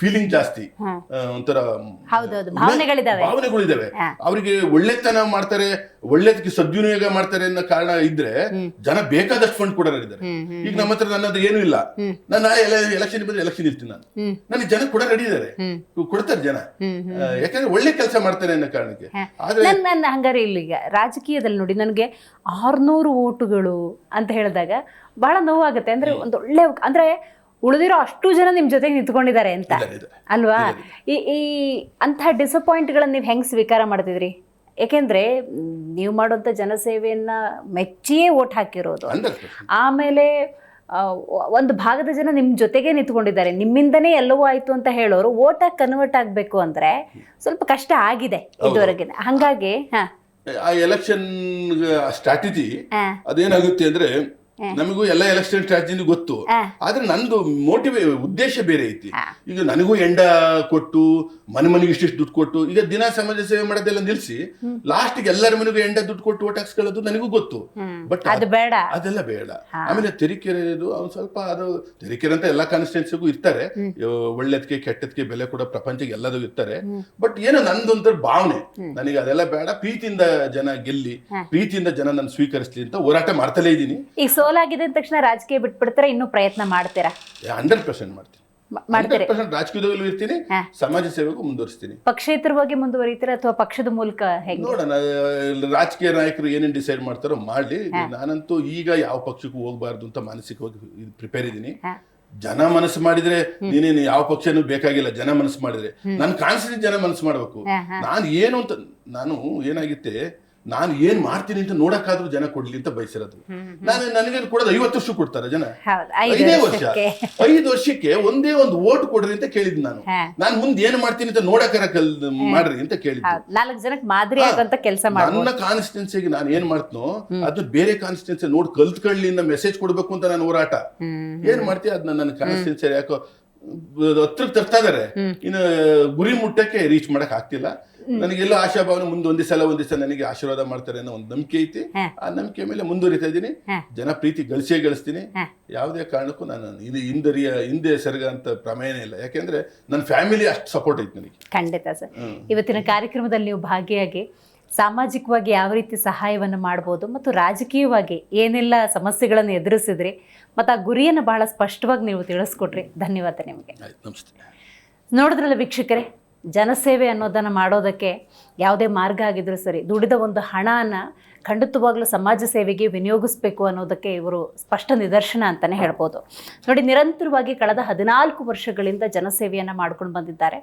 ಫೀಲಿಂಗ್ ಜಾಸ್ತಿ. ಒಂಥರ ಭಾವನೆಗಳಿದಾವೆ. ಅವರಿಗೆ ಒಳ್ಳೆತನ ಮಾಡ್ತಾರೆ ಒಳ್ಳೇದಕ್ಕೆ ಸದ್ವಿನಿಯೋಗ ಮಾಡ್ತಾರೆ ಅನ್ನೋ ಕಾರಣ ಇದ್ರೆ ಜನ ಬೇಕಾದಷ್ಟು ಫಂಡ್ ಕೊಡೋರಿದ್ದಾರೆ ಈಗ ನಮ್ಮ ಹತ್ರ ನನ್ನದು ಏನು ಇಲ್ಲ. ನಾನು ಎಲೆಕ್ಷನ್ ಬಂದ್ರೆ ಎಲೆಕ್ಷನ್ ಇರ್ತೀನಿ ನಾನು. ನನಗೆ ಜನ ಕೂಡ ರೆಡಿ ಇದ್ದಾರೆ ಕೊಡ್ತಾರೆ ಜನ. ಯಾಕಂದ್ರೆ ಒಳ್ಳೆ ಕೆಲಸ ಮಾಡ್ತಾರೆ ಅನ್ನೋ ಕಾರಣಕ್ಕೆ. ಆದ್ರೆ ಹಂಗಾರೆ ಇಲ್ಲಿಗೆ ರಾಜಕೀಯದಲ್ಲಿ ನೋಡಿ ನನಗೆ ಆರ್ನೂರು ಓಟುಗಳು ಅಂತ ಹೇಳಿದಾಗ ಬಹಳ ನೋವಾಗುತ್ತೆ. ಅಂದ್ರೆ ಒಂದು ಒಳ್ಳೆ ಅಂದ್ರೆ ಉಳಿದಿರೋ ಅಷ್ಟು ಜನ ನಿಮ್ ಜೊತೆಗೆ ನಿಂತ್ಕೊಂಡಿದ್ದಾರೆ ಅಂತ. ಅಲ್ವಾ? ಈ ಈ ಅಂತಹ ಡಿಸಪಾಯಿಂಟ್ಗಳನ್ನು ನೀವು ಹೆಂಗ್ ಸ್ವೀಕಾರ ಮಾಡ್ತಿದ್ರಿ? ಯಾಕೆಂದ್ರೆ ನೀವು ಮಾಡುವಂಥ ಜನಸೇವೆಯನ್ನ ಮೆಚ್ಚಿಯೇ ಓಟ್ ಹಾಕಿರೋದು. ಆಮೇಲೆ ಒಂದು ಭಾಗದ ಜನ ನಿಮ್ಮ ಜೊತೆಗೆ ನಿಂತ್ಕೊಂಡಿದ್ದಾರೆ. ನಿಮ್ಮಿಂದನೇ ಎಲ್ಲವೂ ಆಯ್ತು ಅಂತ ಹೇಳೋರು ಓಟಾಗಿ ಕನ್ವರ್ಟ್ ಆಗಬೇಕು ಅಂದ್ರೆ ಸ್ವಲ್ಪ ಕಷ್ಟ ಆಗಿದೆ ಇದುವರೆಗಿನ. ಹಾಗಾಗಿ ಹಾ. ಆ ಎಲೆಕ್ಷನ್ ಸ್ಟ್ರಾಟಜಿ. ಅದೇನಾಗುತ್ತೆ ಅಂದ್ರೆ ನಮಗೂ ಎಲ್ಲ ಎಲೆಕ್ಷನ್ ಸ್ಟ್ರಾಟಜಿ ಗೊತ್ತು. ಆದ್ರೆ ನಂದು ಮೋಟಿವೇ ಉದ್ದೇಶ ಬೇರೆ ಐತಿ. ಈಗ ನನಗೂ ಎಂಡ ಕೊಟ್ಟು ಮನೆ ಮನೆಗೆ ಇಷ್ಟಿಷ್ಟು ದುಡ್ಡು ಕೊಟ್ಟು ಈಗ ದಿನ ಸಮಾಜ ಸೇವೆ ಮಾಡೋದೆಲ್ಲ ನಿಲ್ಸಿ ಲಾಸ್ಟ್ ಎಲ್ಲರ ಮನೆಗೂ ಎಂಡ ದುಡ್ಡು ಕೊಟ್ಟು ಓಟ್ ಕೇಳೋದು ನನಗೂ ಗೊತ್ತು. ಬಟ್ ಅದೆಲ್ಲ ಬೇಡ. ಆಮೇಲೆ ತೆರಿಕೆರೆದು ಅವ್ನು ಸ್ವಲ್ಪ ಅದು ತೆರಿಕೆರೆ ಅಂತ ಎಲ್ಲಾ ಕಾನ್ಸ್ಟಿಟ್ಯೂನ್ಸಿಗೂ ಇರ್ತಾರೆ. ಒಳ್ಳೆದಕ್ಕೆ ಕೆಟ್ಟದಕ್ಕೆ ಬೆಲೆ ಕೂಡ ಪ್ರಪಂಚಕ್ಕೆ ಎಲ್ಲದೂ ಇರ್ತಾರೆ. ಬಟ್ ಏನೋ ನಂದೊಂಥರ ಭಾವನೆ. ನನಗೆ ಅದೆಲ್ಲ ಬೇಡ. ಪ್ರೀತಿಯಿಂದ ಜನ ಗೆಲ್ಲಿ ಪ್ರೀತಿಯಿಂದ ಜನ ನನ್ನ ಸ್ವೀಕರಿಸ್ಲಿ ಅಂತ ಹೋರಾಟ ಮಾಡ್ತಲೇ ಇದ್ದೀನಿ. ಈಗ ಸೋಲಾಗಿದೆ ಅಂದ ತಕ್ಷಣ ರಾಜಕೀಯ ಬಿಟ್ಬಿಡ್ತಾರೆ? ಇನ್ನು ಪ್ರಯತ್ನ ಮಾಡ್ತೀರಾ? ಹಂಡ್ರೆಡ್ ಪರ್ಸೆಂಟ್ ಮಾಡ್ತೀನಿ. ಮಾಡ್ತೀರಿ. ಪರ್ಸೆಂಟ್ ರಾಜಕೀಯದಲ್ಲೂ ಇರ್ತೀನಿ ಸಮಾಜ ಸೇವೆಗೂ ಮುಂದುವರಿಸ್ತೀನಿ. ಪಕ್ಷೇತರವಾಗಿ ಮುಂದುವರಿತೀರಾ ಅಥವಾ ಪಕ್ಷದ ಮೂಲಕ ಹೇಗೆ? ನೋಡೋಣ ರಾಜಕೀಯ ನಾಯಕರು ಏನೇನು ಡಿಸೈಡ್ ಮಾಡ್ತಾರೋ ಮಾಡಲಿ. ನಾನಂತೂ ಈಗ ಯಾವ ಪಕ್ಷಕ್ಕೂ ಹೋಗ್ಬಾರ್ದು ಅಂತ ಮಾನಸಿಕವಾಗಿ ಪ್ರಿಪೇರ್ ಇದ್ದೀನಿ. ಜನ ಮನಸ್ಸು ಮಾಡಿದ್ರೆ ನೀನೇನು ಯಾವ ಪಕ್ಷನೂ ಬೇಕಾಗಿಲ್ಲ ಜನ ಮನಸ್ಸು ಮಾಡಿದ್ರೆ. ನಾನು ಕಾಣಿಸಿದ ಜನ ಮನಸ್ಸು ಮಾಡ್ಬೇಕು. ನಾನು ಏನು ಅಂತ ನಾನು ಏನಾಗಿತ್ತೆ ನಾನು ಏನ್ ಮಾಡ್ತೀನಿ ಅಂತ ನೋಡಕ್ಕಾದ್ರೂ ಜನ ಕೊಡ್ಲಿ ಅಂತ ಬಯಸಿರೋದು. ನಾನು ನನಗೆ ಕೊಡೋದು ಐವತ್ತು ವರ್ಷ ಕೊಡ್ತಾರೆ ಜನ. ಐದು ವರ್ಷ. ವರ್ಷಕ್ಕೆ. ಐದು ವರ್ಷಕ್ಕೆ ಒಂದೇ ಒಂದು ಓಟ್ ಕೊಡ್ರಿ ಅಂತ ಕೇಳಿದ್ ನಾನು. ನಾನು ಮುಂದೆ ಏನ್ ಮಾಡ್ತೀನಿ ಅಂತ ನೋಡಕರ ಕಲ್ ಮಾಡ್ರಿ ಅಂತ ಕೇಳಿದ್ದೆ. ನಾಲ್ಕು ಜನಕ್ಕೆ ಮಾದರಿ ಆಗುವಂತ ಕೆಲಸ ನನ್ನ ಕಾನ್ಸ್ಟಿಟ್ಯೂನ್ಸಿಗೆ ನಾನು ಏನ್ ಮಾಡ್ತೀನೋ ಅದು ಬೇರೆ ಕಾನ್ಸ್ಟಿಟ್ಯೂನ್ಸಿ ನೋಡ್ ಕಲ್ತ್ಕೊಳ್ಳಿ ಮೆಸೇಜ್ ಕೊಡ್ಬೇಕು ಅಂತ ನಾನು ಹೋರಾಟ. ಏನ್ ಮಾಡ್ತೀನಿ ಅದನ್ನ ನನ್ನ ಕಾನ್ಸ್ಟಿಟ್ಯೂನ್ಸಿ ಯಾಕೋ ಹತ್ರಕ್ಕೆ ತರ್ತಾ ಇದಾರೆ ಇನ್ನು ಗುರಿ ಮುಟ್ಟಕ್ಕೆ ರೀಚ್ ಮಾಡಕ್ ಆಗ್ತಿಲ್ಲ. ನನಗೆಲ್ಲ ಆಶಾಭಾವನೆ ಮುಂದೆ ಒಂದ್ ಸಲ ಒಂದ್ ನನಗೆ ಆಶೀರ್ವಾದ ಮಾಡ್ತಾರೆ ಅನ್ನೋ ಒಂದು ನಂಬಿಕೆ ಐತಿ. ಆ ನಂಬಿಕೆ ಮೇಲೆ ಮುಂದುವರಿತಾ ಇದ್ದೀನಿ. ಜನ ಪ್ರೀತಿ ಗಳಿಸೇ ಗಳಿಸ್ತೀನಿ. ಯಾವುದೇ ಕಾರಣಕ್ಕೂ ನಾನು ಇದು ಹಿಂದರಿಯ ಹಿಂದೆ ಸರಿಗ ಅಂತ ಪ್ರಮೇಯನೇ ಇಲ್ಲ. ಯಾಕೆಂದ್ರೆ ನನ್ನ ಫ್ಯಾಮಿಲಿ ಅಷ್ಟು ಸಪೋರ್ಟ್ ಐತಿ ನನಗೆ. ಖಂಡಿತ ಸರ್. ಇವತ್ತಿನ ಕಾರ್ಯಕ್ರಮದಲ್ಲಿ ನೀವು ಭಾಗಿಯಾಗಿ ಸಾಮಾಜಿಕವಾಗಿ ಯಾವ ರೀತಿ ಸಹಾಯವನ್ನು ಮಾಡ್ಬೋದು ಮತ್ತು ರಾಜಕೀಯವಾಗಿ ಏನೆಲ್ಲ ಸಮಸ್ಯೆಗಳನ್ನು ಎದುರಿಸಿದ್ರಿ ಮತ್ತು ಆ ಗುರಿಯನ್ನು ಬಹಳ ಸ್ಪಷ್ಟವಾಗಿ ನೀವು ತಿಳಿಸ್ಕೊಟ್ರಿ. ಧನ್ಯವಾದ ನಿಮಗೆ. ನಮಸ್ತೆ. ನೋಡಿದ್ರಲ್ಲ ವೀಕ್ಷಕರೇ ಜನಸೇವೆ ಅನ್ನೋದನ್ನು ಮಾಡೋದಕ್ಕೆ ಯಾವುದೇ ಮಾರ್ಗ ಆಗಿದ್ರೂ ಸರಿ ದುಡಿದ ಒಂದು ಹಣನ ಖಂಡಿತವಾಗ್ಲೂ ಸಮಾಜ ಸೇವೆಗೆ ವಿನಿಯೋಗಿಸಬೇಕು ಅನ್ನೋದಕ್ಕೆ ಇವರು ಸ್ಪಷ್ಟ ನಿದರ್ಶನ ಅಂತಲೇ ಹೇಳ್ಬೋದು. ನೋಡಿ ನಿರಂತರವಾಗಿ ಕಳೆದ ಹದಿನಾಲ್ಕು ವರ್ಷಗಳಿಂದ ಜನಸೇವೆಯನ್ನು ಮಾಡ್ಕೊಂಡು ಬಂದಿದ್ದಾರೆ.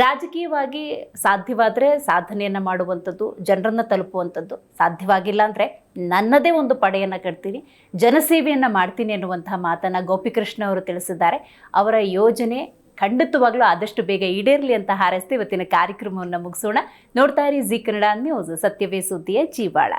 ರಾಜಕೀಯವಾಗಿ ಸಾಧ್ಯವಾದರೆ ಸಾಧನೆಯನ್ನು ಮಾಡುವಂಥದ್ದು, ಜನರನ್ನು ತಲುಪುವಂಥದ್ದು ಸಾಧ್ಯವಾಗಿಲ್ಲ ಅಂದರೆ ನನ್ನದೇ ಒಂದು ಪಡೆಯನ್ನು ಕಟ್ತೀನಿ, ಜನಸೇವೆಯನ್ನು ಮಾಡ್ತೀನಿ ಅನ್ನುವಂತಹ ಮಾತನ್ನು ಗೋಪಿಕೃಷ್ಣ ಅವರು ತಿಳಿಸಿದ್ದಾರೆ. ಅವರ ಯೋಜನೆ ಖಂಡಿತವಾಗ್ಲೂ ಆದಷ್ಟು ಬೇಗ ಈಡೇರಲಿ ಅಂತ ಹಾರೈಸ್ತಾ ಇವತ್ತಿನ ಕಾರ್ಯಕ್ರಮವನ್ನು ಮುಗಿಸೋಣ. ನೋಡ್ತಾ ಇರಿ ಜಿ ಕನ್ನಡ ನ್ಯೂಸ್ ಸತ್ಯವೇ ಸುದ್ದಿಯ ಜೀವಾಳ